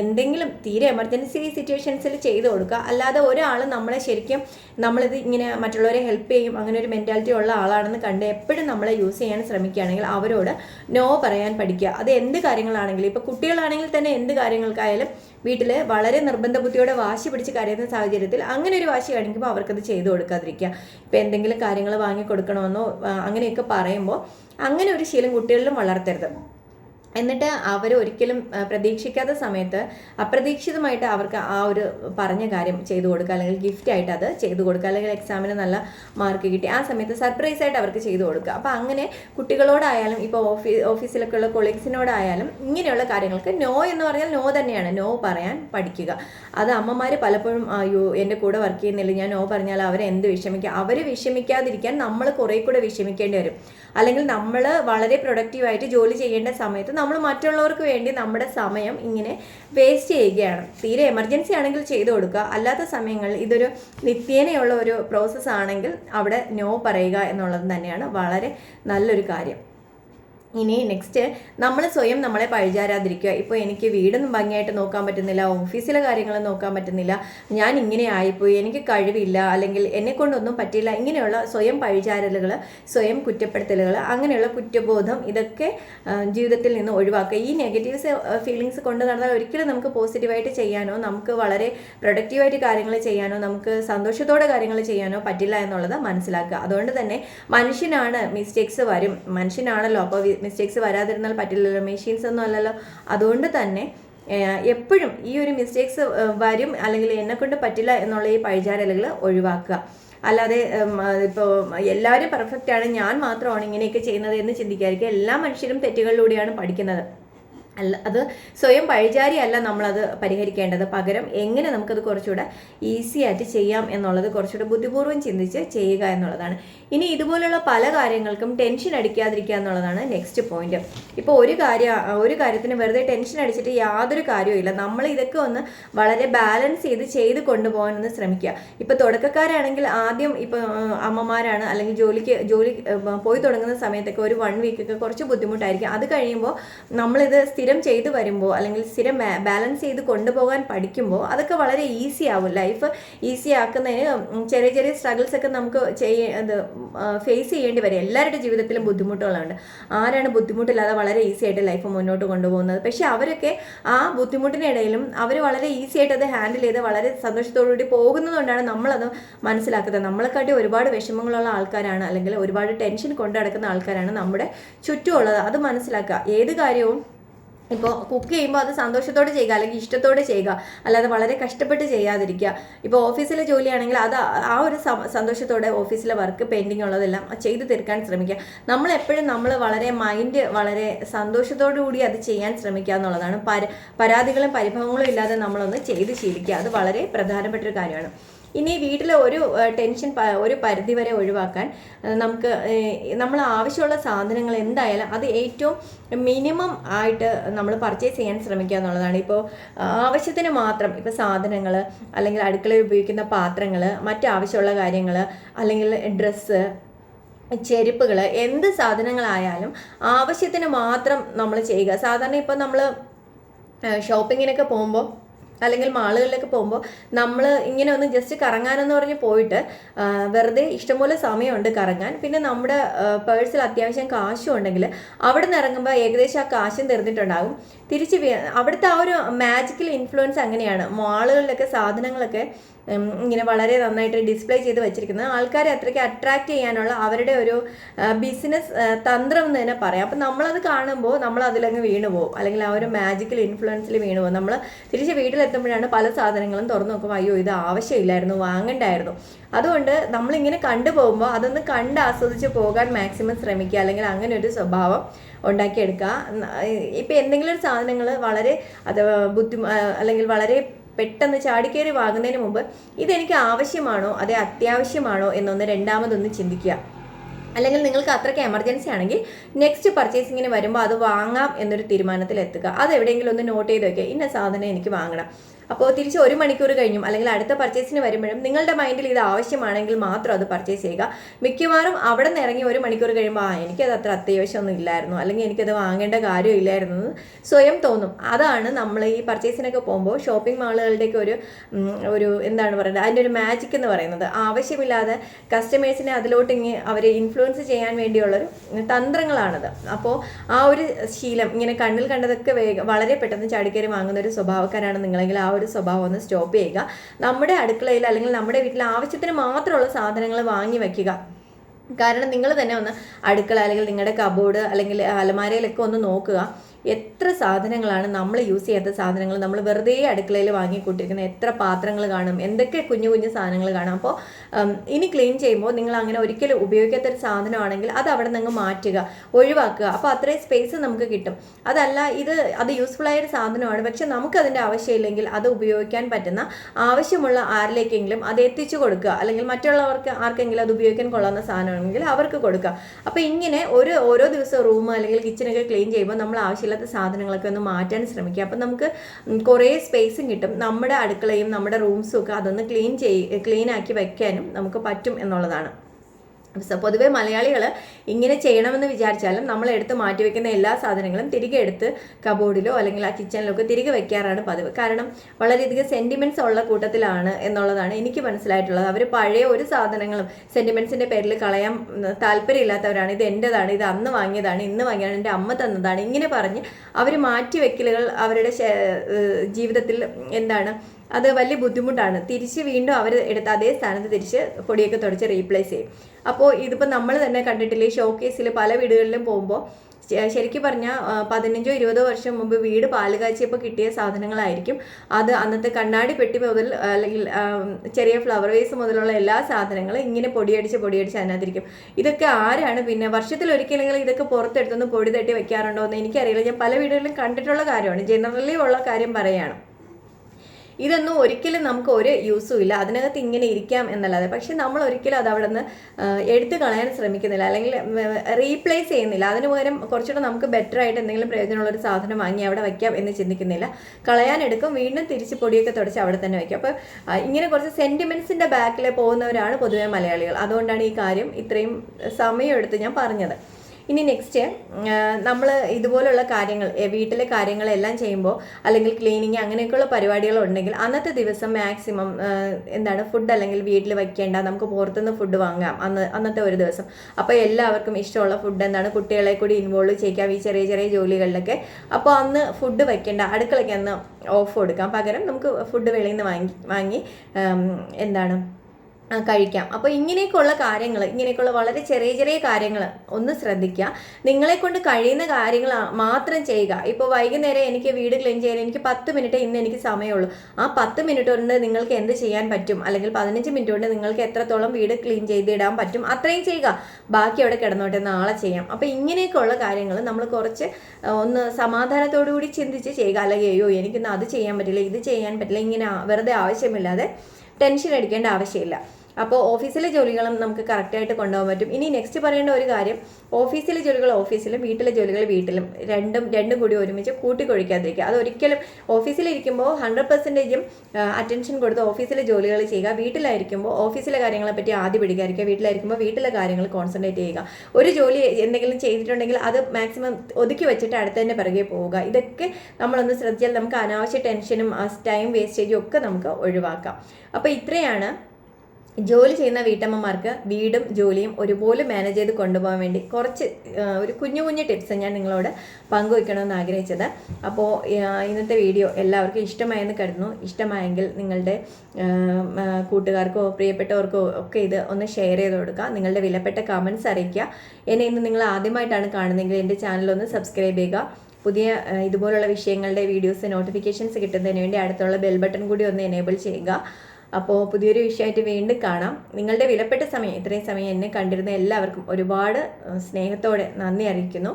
എന്തെങ്കിലും തീരെ എമർജൻസി സിറ്റുവേഷൻസിൽ ചെയ്തു കൊടുക്കുക. അല്ലാതെ ഒരാൾ നമ്മളെ ശരിക്കും നമ്മളിത് ഇങ്ങനെ മറ്റുള്ളവരെ ഹെൽപ്പ് ചെയ്യും അങ്ങനെ ഒരു മെന്റാലിറ്റി ഉള്ള ആളാണെന്ന് കണ്ട് എപ്പോഴും നമ്മളെ യൂസ് ചെയ്യാൻ ശ്രമിക്കുകയാണെങ്കിൽ അവരോട് നോ പറയാൻ പഠിക്കുക. അത് എന്ത് കാര്യങ്ങളാണെങ്കിലും ഇപ്പോൾ കുട്ടികളാണെങ്കിൽ തന്നെ എന്ത് കാര്യങ്ങൾക്കായാലും വീട്ടിൽ വളരെ നിർബന്ധ ബുദ്ധിയോടെ വാശി പിടിച്ച് കരയുന്ന സാഹചര്യത്തിൽ അങ്ങനെ ഒരു വാശി കാണിക്കുമ്പോൾ അവർക്കത് ചെയ്തു കൊടുക്കാതിരിക്കുക. ഇപ്പം എന്തെങ്കിലും കാര്യങ്ങൾ വാങ്ങി കൊടുക്കണമെന്നോ അങ്ങനെയൊക്കെ പറയുമ്പോൾ അങ്ങനെ ഒരു ശീലം കുട്ടികളിലും വളർത്തരുത്. എന്നിട്ട് അവർ ഒരിക്കലും പ്രതീക്ഷിക്കാത്ത സമയത്ത് അപ്രതീക്ഷിതമായിട്ട് അവർക്ക് ആ ഒരു പറഞ്ഞ കാര്യം ചെയ്തു കൊടുക്കുക അല്ലെങ്കിൽ ഗിഫ്റ്റ് ആയിട്ട് അത് ചെയ്തു കൊടുക്കുക അല്ലെങ്കിൽ എക്സാമിന് നല്ല മാർക്ക് കിട്ടി ആ സമയത്ത് സർപ്രൈസ് ആയിട്ട് അവർക്ക് ചെയ്തു കൊടുക്കുക. അപ്പോൾ അങ്ങനെ കുട്ടികളോടായാലും ഇപ്പോൾ ഓഫീ ഓഫീസിലൊക്കെ ഉള്ള കൊളീഗ്സിനോടായാലും ഇങ്ങനെയുള്ള കാര്യങ്ങൾക്ക് നോ എന്ന് പറഞ്ഞാൽ നോ തന്നെയാണ്. നോ പറയാൻ പഠിക്കുക. അത് അമ്മമാർ പലപ്പോഴും അയ്യോ എന്റെ കൂടെ വർക്ക് ചെയ്യുന്നില്ല ഞാൻ നോ പറഞ്ഞാൽ അവരെ എന്ത് വിഷമിക്കുക അവർ വിഷമിക്കാതിരിക്കാൻ നമ്മൾ കുറേ കൂടെ വിഷമിക്കേണ്ടി വരും. അല്ലെങ്കിൽ നമ്മൾ വളരെ പ്രൊഡക്റ്റീവായിട്ട് ജോലി ചെയ്യേണ്ട സമയത്ത് നമ്മൾ മറ്റുള്ളവർക്ക് വേണ്ടി നമ്മുടെ സമയം ഇങ്ങനെ വേസ്റ്റ് ചെയ്യുകയാണ്. തീരെ എമർജൻസി ആണെങ്കിൽ ചെയ്തു കൊടുക്കുക. അല്ലാത്ത സമയങ്ങളിൽ ഇതൊരു നിത്യേനയുള്ള ഒരു പ്രോസസ്സ് ആണെങ്കിൽ അവിടെ നോ പറയുക എന്നുള്ളത് തന്നെയാണ് വളരെ നല്ലൊരു കാര്യം. ഇനി നെക്സ്റ്റ് നമ്മൾ സ്വയം നമ്മളെ പഴിചാരാതിരിക്കുക. ഇപ്പോൾ എനിക്ക് വീടൊന്നും ഭംഗിയായിട്ട് നോക്കാൻ പറ്റുന്നില്ല ഓഫീസിലെ കാര്യങ്ങൾ നോക്കാൻ പറ്റുന്നില്ല ഞാൻ ഇങ്ങനെ ആയിപ്പോയി എനിക്ക് കഴിവില്ല അല്ലെങ്കിൽ എന്നെ കൊണ്ടൊന്നും പറ്റില്ല ഇങ്ങനെയുള്ള സ്വയം പഴിചാരലുകൾ സ്വയം കുറ്റപ്പെടുത്തലുകൾ അങ്ങനെയുള്ള കുറ്റബോധം ഇതൊക്കെ ജീവിതത്തിൽ നിന്ന് ഒഴിവാക്കുക. ഈ നെഗറ്റീവ്സ് ഫീലിങ്സ് കൊണ്ട് നടന്നാൽ ഒരിക്കലും നമുക്ക് പോസിറ്റീവായിട്ട് ചെയ്യാനോ നമുക്ക് വളരെ പ്രൊഡക്റ്റീവായിട്ട് കാര്യങ്ങൾ ചെയ്യാനോ നമുക്ക് സന്തോഷത്തോടെ കാര്യങ്ങൾ ചെയ്യാനോ പറ്റില്ല എന്നുള്ളത് മനസ്സിലാക്കുക. അതുകൊണ്ട് തന്നെ മനുഷ്യനാണ് മിസ്റ്റേക്സ് വരും. മനുഷ്യനാണല്ലോ അപ്പോൾ മിസ്റ്റേക്സ് വരാതിരുന്നാൽ പറ്റില്ലല്ലോ. മെഷീൻസ് ഒന്നും അല്ലല്ലോ. അതുകൊണ്ട് തന്നെ എപ്പോഴും ഈ ഒരു മിസ്റ്റേക്സ് വരും അല്ലെങ്കിൽ എന്നെ കൊണ്ട് പറ്റില്ല എന്നുള്ള ഈ പഴിചാരലുകൾ ഒഴിവാക്കുക. അല്ലാതെ ഇപ്പോൾ എല്ലാവരും പെർഫെക്റ്റ് ആണ്. ഞാൻ മാത്രമാണ് ഇങ്ങനെയൊക്കെ ചെയ്യുന്നത് എന്ന് ചിന്തിക്കാതിരിക്കുക. എല്ലാ മനുഷ്യരും തെറ്റുകളിലൂടെയാണ് പഠിക്കുന്നത്. അല്ല അത് സ്വയം പഴിചാരി അല്ല നമ്മളത് പരിഹരിക്കേണ്ടത്. പകരം എങ്ങനെ നമുക്കത് കുറച്ചുകൂടെ ഈസി ആയിട്ട് ചെയ്യാം എന്നുള്ളത് കുറച്ചുകൂടെ ബുദ്ധിപൂർവം ചിന്തിച്ച് ചെയ്യുക എന്നുള്ളതാണ്. ഇനി ഇതുപോലുള്ള പല കാര്യങ്ങൾക്കും ടെൻഷൻ അടിക്കാതിരിക്കുക എന്നുള്ളതാണ് നെക്സ്റ്റ് പോയിന്റ് ഇപ്പോൾ ഒരു കാര്യം ഒരു കാര്യത്തിന് വെറുതെ ടെൻഷൻ അടിച്ചിട്ട് യാതൊരു കാര്യവുമില്ല നമ്മൾ ഇതൊക്കെ ഒന്ന് വളരെ ബാലൻസ് ചെയ്ത് ചെയ്ത് കൊണ്ടുപോകാനൊന്ന് ശ്രമിക്കുക. ഇപ്പോൾ തുടക്കക്കാരാണെങ്കിൽ ആദ്യം ഇപ്പോൾ അമ്മമാരാണ് അല്ലെങ്കിൽ ജോലിക്ക് ജോലി പോയി തുടങ്ങുന്ന സമയത്തൊക്കെ ഒരു വൺ വീക്കൊക്കെ കുറച്ച് ബുദ്ധിമുട്ടായിരിക്കും. അത് കഴിയുമ്പോൾ നമ്മളിത് സ്ഥിരം സ്ഥിരം ചെയ്ത് വരുമ്പോൾ അല്ലെങ്കിൽ സ്ഥിരം ബാലൻസ് ചെയ്ത് കൊണ്ടുപോകാൻ പഠിക്കുമ്പോൾ അതൊക്കെ വളരെ ഈസി ആവും. ലൈഫ് ഈസി ആക്കുന്നതിന് ചെറിയ ചെറിയ സ്ട്രഗിൾസ് ഒക്കെ നമുക്ക് ചെയ്യ ഫേസ് ചെയ്യേണ്ടി വരും. എല്ലാവരുടെ ജീവിതത്തിലും ബുദ്ധിമുട്ടുകളുണ്ട്. ആരാണ് ബുദ്ധിമുട്ടില്ലാതെ വളരെ ഈസി ആയിട്ട് ലൈഫ് മുന്നോട്ട് കൊണ്ടുപോകുന്നത്? പക്ഷെ അവരൊക്കെ ആ ബുദ്ധിമുട്ടിനിടയിലും അവർ വളരെ ഈസി ആയിട്ട് അത് ഹാൻഡിൽ ചെയ്ത് വളരെ സന്തോഷത്തോടുകൂടി പോകുന്നതുകൊണ്ടാണ് നമ്മളത് മനസ്സിലാക്കുന്നത്. നമ്മളെക്കാട്ടി ഒരുപാട് വിഷമങ്ങളുള്ള ആൾക്കാരാണ് അല്ലെങ്കിൽ ഒരുപാട് ടെൻഷൻ കൊണ്ടു നടക്കുന്ന ആൾക്കാരാണ് നമ്മുടെ ചുറ്റുമുള്ളത്. അത് മനസ്സിലാക്കുക. ഏത് കാര്യവും ഇപ്പോൾ കുക്ക് ചെയ്യുമ്പോൾ അത് സന്തോഷത്തോടെ ചെയ്യുക അല്ലെങ്കിൽ ഇഷ്ടത്തോടെ ചെയ്യുക അല്ലാതെ വളരെ കഷ്ടപ്പെട്ട് ചെയ്യാതിരിക്കുക. ഇപ്പോൾ ഓഫീസിലെ ജോലിയാണെങ്കിൽ അത് ആ ഒരു സന്തോഷത്തോടെ ഓഫീസിലെ വർക്ക് പെൻഡിങ് ഉള്ളതെല്ലാം ചെയ്തു തീർക്കാൻ ശ്രമിക്കുക. നമ്മൾ എപ്പോഴും നമ്മൾ വളരെ മൈൻഡ് വളരെ സന്തോഷത്തോടു കൂടി അത് ചെയ്യാൻ ശ്രമിക്കുക എന്നുള്ളതാണ്. പര പരാതികളും പരിഭവങ്ങളും ഇല്ലാതെ നമ്മളൊന്ന് ചെയ്ത് ശീലിക്കുക. അത് വളരെ പ്രധാനപ്പെട്ട ഒരു കാര്യമാണ്. ഇനി വീട്ടിലെ ഒരു ടെൻഷൻ ഒരു പരിധി വരെ ഒഴിവാക്കാൻ നമുക്ക് നമ്മൾ ആവശ്യമുള്ള സാധനങ്ങൾ എന്തായാലും അത് ഏറ്റവും മിനിമം ആയിട്ട് നമ്മൾ പർച്ചേസ് ചെയ്യാൻ ശ്രമിക്കുക എന്നുള്ളതാണ്. ഇപ്പോൾ ആവശ്യത്തിന് മാത്രം ഇപ്പോൾ സാധനങ്ങൾ അല്ലെങ്കിൽ അടുക്കളയിൽ ഉപയോഗിക്കുന്ന പാത്രങ്ങൾ മറ്റാവശ്യമുള്ള കാര്യങ്ങൾ അല്ലെങ്കിൽ ഡ്രസ്സ് ചെരുപ്പുകൾ എന്ത് സാധനങ്ങളായാലും ആവശ്യത്തിന് മാത്രം നമ്മൾ ചെയ്യുക. സാധാരണ ഇപ്പോൾ നമ്മൾ ഷോപ്പിങ്ങിനൊക്കെ പോകുമ്പോൾ അല്ലെങ്കിൽ മാളുകളിലൊക്കെ പോകുമ്പോൾ നമ്മൾ ഇങ്ങനെ ഒന്ന് ജസ്റ്റ് കറങ്ങാനെന്ന് പറഞ്ഞ് പോയിട്ട് വെറുതെ ഇഷ്ടംപോലെ സമയമുണ്ട് കറങ്ങാൻ. പിന്നെ നമ്മുടെ പേഴ്സിൽ അത്യാവശ്യം കാശും ഉണ്ടെങ്കിൽ അവിടെ നിന്ന് ഇറങ്ങുമ്പോൾ ഏകദേശം ആ കാശും തീർന്നിട്ടുണ്ടാകും തിരിച്ച് അവിടുത്തെ ആ ഒരു മാജിക്കൽ ഇൻഫ്ലുവൻസ് അങ്ങനെയാണ്. മാളുകളിലൊക്കെ സാധനങ്ങളൊക്കെ ഇങ്ങനെ വളരെ നന്നായിട്ട് ഡിസ്പ്ലേ ചെയ്ത് വെച്ചിരിക്കുന്നത്. ആൾക്കാരെ അത്രയ്ക്ക് അട്രാക്റ്റ് ചെയ്യാനുള്ള അവരുടെ ഒരു ബിസിനസ് തന്ത്രം എന്ന് തന്നെ പറയാം. അപ്പം നമ്മളത് കാണുമ്പോൾ നമ്മൾ അതിലങ്ങ് വീണു പോകും. അല്ലെങ്കിൽ ആ ഒരു മാജിക്കൽ ഇൻഫ്ലുവൻസിൽ വീണു പോകും. നമ്മൾ തിരിച്ച് വീട്ടിലെത്തുമ്പോഴാണ് പല സാധനങ്ങളും തുറന്നു നോക്കുമ്പോൾ അയ്യോ ഇത് ആവശ്യമില്ലായിരുന്നു വാങ്ങണ്ടായിരുന്നു. അതുകൊണ്ട് നമ്മളിങ്ങനെ കണ്ടു പോകുമ്പോൾ അതൊന്ന് കണ്ട് ആസ്വദിച്ച് പോകാൻ മാക്സിമം ശ്രമിക്കുക. അല്ലെങ്കിൽ അങ്ങനെ ഒരു സ്വഭാവം ഉണ്ടാക്കിയെടുക്കുക. ഇപ്പം എന്തെങ്കിലും ഒരു സാധനങ്ങൾ വളരെ അത് ബുദ്ധി അല്ലെങ്കിൽ വളരെ പെട്ടെന്ന് ചാടിക്കയറി വാങ്ങുന്നതിന് മുമ്പ് ഇതെനിക്ക് ആവശ്യമാണോ? അതെ അത്യാവശ്യമാണോ? എന്നൊന്ന് രണ്ടാമതൊന്ന് ചിന്തിക്കുക. അല്ലെങ്കിൽ നിങ്ങൾക്ക് അത്രയ്ക്ക് എമർജൻസി ആണെങ്കിൽ നെക്സ്റ്റ് പർച്ചേസിങ്ങിന് വരുമ്പോൾ അത് വാങ്ങാം എന്നൊരു തീരുമാനത്തിൽ എത്തുക അത് എവിടെയെങ്കിലും ഒന്ന് നോട്ട് ചെയ്ത് വെക്കുക. ഇന്ന സാധനം എനിക്ക് വാങ്ങണം. അപ്പോൾ തിരിച്ച് ഒരു മണിക്കൂർ കഴിഞ്ഞും അല്ലെങ്കിൽ അടുത്ത പർച്ചേസിന് വരുമ്പോഴും നിങ്ങളുടെ മൈൻഡിൽ ഇത് ആവശ്യമാണെങ്കിൽ മാത്രം അത് പർച്ചേസ് ചെയ്യുക. മിക്കവാറും അവിടെ നിന്ന് ഇറങ്ങി ഒരു മണിക്കൂർ കഴിയുമ്പോൾ ആ എനിക്കത് അത്ര അത്യാവശ്യമൊന്നും ഇല്ലായിരുന്നു. അല്ലെങ്കിൽ എനിക്കത് വാങ്ങേണ്ട കാര്യമില്ലായിരുന്നു എന്ന് സ്വയം തോന്നും. അതാണ് നമ്മൾ ഈ പർച്ചേസിനൊക്കെ പോകുമ്പോൾ ഷോപ്പിംഗ് മാളുകളുടെയൊക്കെ ഒരു ഒരു എന്താണ് പറയുന്നത്? അതിന്റെ ഒരു മാജിക് എന്ന് പറയുന്നത്. ആവശ്യമില്ലാതെ കസ്റ്റമേഴ്സിനെ അതിലോട്ട് ഇങ്ങനെ അവരെ ഇൻഫ്ലുവൻസ് ചെയ്യാൻ വേണ്ടിയുള്ളൊരു തന്ത്രങ്ങളാണത്. അപ്പോൾ ആ ഒരു ശീലം ഇങ്ങനെ കണ്ണിൽ കണ്ടതൊക്കെ വളരെ പെട്ടെന്ന് ചാടിക്കയറി വാങ്ങുന്ന ഒരു സ്വഭാവക്കാരാണ് നിങ്ങളെങ്കിൽ ആ സ്വഭാവം ഒന്ന് സ്റ്റോപ്പ് ചെയ്യുക. നമ്മുടെ അടുക്കളയിൽ അല്ലെങ്കിൽ നമ്മുടെ വീട്ടിൽ ആവശ്യത്തിന് മാത്രമുള്ള സാധനങ്ങൾ വാങ്ങി വയ്ക്കുക. കാരണം നിങ്ങൾ തന്നെ ഒന്ന് അടുക്കള അല്ലെങ്കിൽ നിങ്ങളുടെ കബോർഡ് അല്ലെങ്കിൽ അലമാരയിലൊക്കെ ഒന്ന് നോക്കുക. എത്ര സാധനങ്ങളാണ് നമ്മൾ യൂസ് ചെയ്യാത്ത സാധനങ്ങൾ? നമ്മൾ വെറുതെ അടുക്കളയിൽ വാങ്ങിക്കൂട്ടിരിക്കുന്ന എത്ര പാത്രങ്ങൾ കാണും? എന്തൊക്കെ കുഞ്ഞു കുഞ്ഞു സാധനങ്ങൾ കാണും? അപ്പോൾ ഇനി ക്ലീൻ ചെയ്യുമ്പോൾ നിങ്ങൾ അങ്ങനെ ഒരിക്കലും ഉപയോഗിക്കാത്ത ഒരു സാധനമാണെങ്കിൽ അത് അവിടെ നിന്ന് മാറ്റുക ഒഴിവാക്കുക. അപ്പോൾ അത്രയും സ്പേസ് നമുക്ക് കിട്ടും. അതല്ല ഇത് അത് യൂസ്ഫുൾ ആയ ഒരു സാധനമാണ്. പക്ഷെ നമുക്കതിന്റെ ആവശ്യമില്ലെങ്കിൽ അത് ഉപയോഗിക്കാൻ പറ്റുന്ന ആവശ്യമുള്ള ആരിലേക്കെങ്കിലും അത് എത്തിച്ചു കൊടുക്കുക. അല്ലെങ്കിൽ മറ്റുള്ളവർക്ക് ആർക്കെങ്കിലും അത് ഉപയോഗിക്കാൻ കൊള്ളാവുന്ന സാധനമാണെങ്കിൽ അവർക്ക് കൊടുക്കുക. അപ്പോൾ ഇങ്ങനെ ഒരു ഓരോ ദിവസം റൂം അല്ലെങ്കിൽ കിച്ചനൊക്കെ ക്ലീൻ ചെയ്യുമ്പോൾ നമ്മൾ ആവശ്യമില്ലാത്ത സാധനങ്ങളൊക്കെ ഒന്ന് മാറ്റാൻ ശ്രമിക്കുക. അപ്പം നമുക്ക് കുറേ സ്പേസും കിട്ടും. നമ്മുടെ അടുക്കളയും നമ്മുടെ റൂംസും ഒക്കെ അതൊന്ന് ക്ലീൻ ചെയ് ക്ലീൻ ആക്കി വയ്ക്കാനും നമുക്ക് പറ്റും എന്നുള്ളതാണ്. പൊതുവെ മലയാളികൾ ഇങ്ങനെ ചെയ്യണമെന്ന് വിചാരിച്ചാലും നമ്മൾ എടുത്ത് മാറ്റി വെക്കുന്ന എല്ലാ സാധനങ്ങളും തിരികെ എടുത്ത് കബോർഡിലോ അല്ലെങ്കിൽ ആ കിച്ചണിലോ ഒക്കെ തിരികെ വെക്കാറാണ് പതിവ്. കാരണം വളരെയധികം സെന്റിമെന്റ്സ് ഉള്ള കൂട്ടത്തിലാണ് എന്നുള്ളതാണ് എനിക്ക് മനസ്സിലായിട്ടുള്ളത്. അവർ പഴയ ഒരു സാധനങ്ങളും സെന്റിമെന്റ്സിന്റെ പേരിൽ കളയാൻ താല്പര്യമില്ലാത്തവരാണ്. ഇത് എന്റെതാണ് ഇത് അന്ന് വാങ്ങിയതാണ് ഇന്ന് വാങ്ങിയതാണ് എന്റെ അമ്മ തന്നതാണ്. ഇങ്ങനെ പറഞ്ഞ് അവർ മാറ്റി വെക്കലുകൾ അവരുടെ ജീവിതത്തിൽ എന്താണ് അത് വലിയ ബുദ്ധിമുട്ടാണ്. തിരിച്ച് വീണ്ടും അവർ എടുത്ത അതേ സ്ഥാനത്ത് തിരിച്ച് പൊടിയൊക്കെ തുടച്ച് റീപ്ലേസ് ചെയ്യും. അപ്പോൾ ഇതിപ്പോൾ നമ്മൾ തന്നെ കണ്ടിട്ടില്ലേ ഷോ കേസിൽ പല വീടുകളിലും പോകുമ്പോൾ ശരിക്കും പറഞ്ഞാൽ പതിനഞ്ചോ ഇരുപതോ വർഷം മുമ്പ് വീട് പാൽ കാച്ചിയപ്പോൾ കിട്ടിയ സാധനങ്ങളായിരിക്കും. അത് അന്നത്തെ കണ്ണാടി പെട്ടി മുതൽ അല്ലെങ്കിൽ ചെറിയ ഫ്ലവർ വേസ് മുതലുള്ള എല്ലാ സാധനങ്ങളും ഇങ്ങനെ പൊടിയടിച്ച് പൊടിയടിച്ച് അതിനകത്തിരിക്കും. ഇതൊക്കെ ആരാണ് പിന്നെ വർഷത്തിൽ ഒരിക്കലെങ്കിലും ഇതൊക്കെ പുറത്തെടുത്തൊന്ന് പൊടി തട്ടി വെക്കാറുണ്ടോ എന്ന് എനിക്കറിയില്ല. ഞാൻ പല വീടുകളിലും കണ്ടിട്ടുള്ള കാര്യമാണ്. ജനറലി ഉള്ള കാര്യം പറയുകയാണ് ഇതൊന്നും ഒരിക്കലും നമുക്ക് ഒരു യൂസും ഇല്ല. അതിനകത്ത് ഇങ്ങനെ ഇരിക്കാം എന്നല്ലാതെ. പക്ഷെ നമ്മൾ ഒരിക്കലും അത് അവിടെ നിന്ന് എടുത്തു കളയാൻ ശ്രമിക്കുന്നില്ല. അല്ലെങ്കിൽ റീപ്ലേസ് ചെയ്യുന്നില്ല. അതിന് പകരം കുറച്ചുകൂടെ നമുക്ക് ബെറ്റർ ആയിട്ട് എന്തെങ്കിലും പ്രയോജനമുള്ള ഒരു സാധനം വാങ്ങി അവിടെ വയ്ക്കാം എന്ന് ചിന്തിക്കുന്നില്ല. കളയാനെടുക്കും വീണ്ടും തിരിച്ച് പൊടിയൊക്കെ തുടച്ച് അവിടെ തന്നെ വയ്ക്കും അപ്പോൾ ഇങ്ങനെ കുറച്ച് സെന്റിമെന്റ്സിന്റെ ബാക്കിൽ പോകുന്നവരാണ് പൊതുവെ മലയാളികൾ. അതുകൊണ്ടാണ് ഈ കാര്യം ഇത്രയും സമയമെടുത്ത് ഞാൻ പറഞ്ഞത്. ഇനി നെക്സ്റ്റ് നമ്മൾ ഇതുപോലുള്ള കാര്യങ്ങൾ വീട്ടിലെ കാര്യങ്ങളെല്ലാം ചെയ്യുമ്പോൾ അല്ലെങ്കിൽ ക്ലീനിങ് അങ്ങനെയൊക്കെയുള്ള പരിപാടികൾ ഉണ്ടെങ്കിൽ അന്നത്തെ ദിവസം മാക്സിമം എന്താണ് ഫുഡ് അല്ലെങ്കിൽ വീട്ടിൽ വയ്ക്കേണ്ട നമുക്ക് പുറത്തുനിന്ന് ഫുഡ് വാങ്ങാം അന്ന് അന്നത്തെ ഒരു ദിവസം. അപ്പോൾ എല്ലാവർക്കും ഇഷ്ടമുള്ള ഫുഡ് എന്താണ് കുട്ടികളെ കൂടി ഇൻവോൾവ് ചെയ്യിക്കാം ഈ ചെറിയ ചെറിയ ജോലികളിലൊക്കെ. അപ്പോൾ അന്ന് ഫുഡ് വയ്ക്കേണ്ട അടുക്കളയ്ക്ക് അന്ന് ഓഫ് കൊടുക്കാം. പകരം നമുക്ക് ഫുഡ് വെളിയിൽ നിന്ന് വാങ്ങി വാങ്ങി എന്താണ് കഴിക്കാം. അപ്പോൾ ഇങ്ങനെയൊക്കെയുള്ള കാര്യങ്ങൾ ഇങ്ങനെയൊക്കെയുള്ള വളരെ ചെറിയ ചെറിയ കാര്യങ്ങൾ ഒന്ന് ശ്രദ്ധിക്കുക. നിങ്ങളെ കൊണ്ട് കഴിയുന്ന കാര്യങ്ങൾ മാത്രം ചെയ്യുക. ഇപ്പോൾ വൈകുന്നേരം എനിക്ക് വീട് ക്ലീൻ ചെയ്യാൻ എനിക്ക് പത്ത് മിനിറ്റ് ഇന്ന് എനിക്ക് സമയമുള്ളൂ. ആ പത്ത് മിനിറ്റ് കൊണ്ട് നിങ്ങൾക്ക് എന്ത് ചെയ്യാൻ പറ്റും? അല്ലെങ്കിൽ പതിനഞ്ച് മിനിറ്റ് കൊണ്ട് നിങ്ങൾക്ക് എത്രത്തോളം വീട് ക്ലീൻ ചെയ്തിടാൻ പറ്റും? അത്രയും ചെയ്യുക. ബാക്കി അവിടെ കിടന്നോട്ടെ നാളെ ചെയ്യാം. അപ്പോൾ ഇങ്ങനെയൊക്കെയുള്ള കാര്യങ്ങൾ നമ്മൾ കുറച്ച് ഒന്ന് സമാധാനത്തോടു കൂടി ചിന്തിച്ച് ചെയ്യുക. അല്ലെങ്കിൽ അയ്യോ എനിക്കിന്ന് അത് ചെയ്യാൻ പറ്റില്ല ഇത് ചെയ്യാൻ പറ്റില്ല ഇങ്ങനെ വെറുതെ ആവശ്യമില്ലാതെ ടെൻഷൻ അടിക്കേണ്ട ആവശ്യമില്ല. അപ്പോൾ ഓഫീസിലെ ജോലികളും നമുക്ക് കറക്റ്റായിട്ട് കൊണ്ടുപോകാൻ പറ്റും. ഇനി നെക്സ്റ്റ് പറയേണ്ട ഒരു കാര്യം ഓഫീസിലെ ജോലികൾ ഓഫീസിലും വീട്ടിലെ ജോലികൾ വീട്ടിലും രണ്ടും രണ്ടും കൂടി ഒരുമിച്ച് കൂട്ടിക്കൊഴിക്കാതിരിക്കുക. അത് ഒരിക്കലും ഓഫീസിലിരിക്കുമ്പോൾ ഹൺഡ്രഡ് പെർസെന്റേജും അറ്റൻഷൻ കൊടുത്ത് ഓഫീസിലെ ജോലികൾ ചെയ്യുക. വീട്ടിലായിരിക്കുമ്പോൾ ഓഫീസിലെ കാര്യങ്ങളെ പറ്റി ആദ്യം പിടിക്കാതിരിക്കുക. വീട്ടിലായിരിക്കുമ്പോൾ വീട്ടിലെ കാര്യങ്ങൾ കോൺസെൻട്രേറ്റ് ചെയ്യുക. ഒരു ജോലി എന്തെങ്കിലും ചെയ്തിട്ടുണ്ടെങ്കിൽ അത് മാക്സിമം ഒതുക്കി വെച്ചിട്ട് അടുത്തതിന്റെ പിറകെ പോവുക. ഇതൊക്കെ നമ്മളൊന്ന് ശ്രദ്ധിച്ചാൽ നമുക്ക് അനാവശ്യ ടെൻഷനും ടൈം വേസ്റ്റേജും ഒക്കെ നമുക്ക് ഒഴിവാക്കാം. അപ്പോൾ ഇത്രയാണ് ജോലി ചെയ്യുന്ന വീട്ടമ്മമാർക്ക് വീടും ജോലിയും ഒരുപോലെ മാനേജ് ചെയ്ത് കൊണ്ടുപോകാൻ വേണ്ടി കുറച്ച് ഒരു കുഞ്ഞു കുഞ്ഞു ടിപ്സ് ഞാൻ നിങ്ങളോട് പങ്കുവെക്കണമെന്ന് ആഗ്രഹിച്ചത്. അപ്പോൾ ഇന്നത്തെ വീഡിയോ എല്ലാവർക്കും ഇഷ്ടമായെന്ന് കരുതുന്നു. ഇഷ്ടമായെങ്കിൽ നിങ്ങളുടെ കൂട്ടുകാർക്കോ പ്രിയപ്പെട്ടവർക്കോ ഒക്കെ ഇത് ഒന്ന് ഷെയർ ചെയ്ത് കൊടുക്കുക. നിങ്ങളുടെ വിലപ്പെട്ട കമൻസ് അറിയിക്കുക. എന്നെ ഇന്ന് നിങ്ങൾ ആദ്യമായിട്ടാണ് കാണുന്നതെങ്കിൽ എന്റെ ചാനൽ ഒന്ന് സബ്സ്ക്രൈബ് ചെയ്യുക. പുതിയ ഇതുപോലുള്ള വിഷയങ്ങളുടെ വീഡിയോസ് നോട്ടിഫിക്കേഷൻസ് കിട്ടുന്നതിന് വേണ്ടി അടുത്തുള്ള ബെൽ ബട്ടൺ കൂടി ഒന്ന് എനേബിൾ ചെയ്യുക. അപ്പോൾ പുതിയൊരു വിഷയമായിട്ട് വീണ്ടും കാണാം. നിങ്ങളുടെ വിലപ്പെട്ട സമയം ഇത്രയും സമയം എന്നെ കണ്ടിരുന്ന എല്ലാവർക്കും ഒരുപാട് സ്നേഹത്തോടെ നന്ദി അറിയിക്കുന്നു.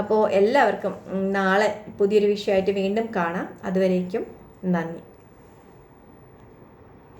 അപ്പോൾ എല്ലാവർക്കും നാളെ പുതിയൊരു വിഷയമായിട്ട് വീണ്ടും കാണാം. അതുവരേക്കും നന്ദി.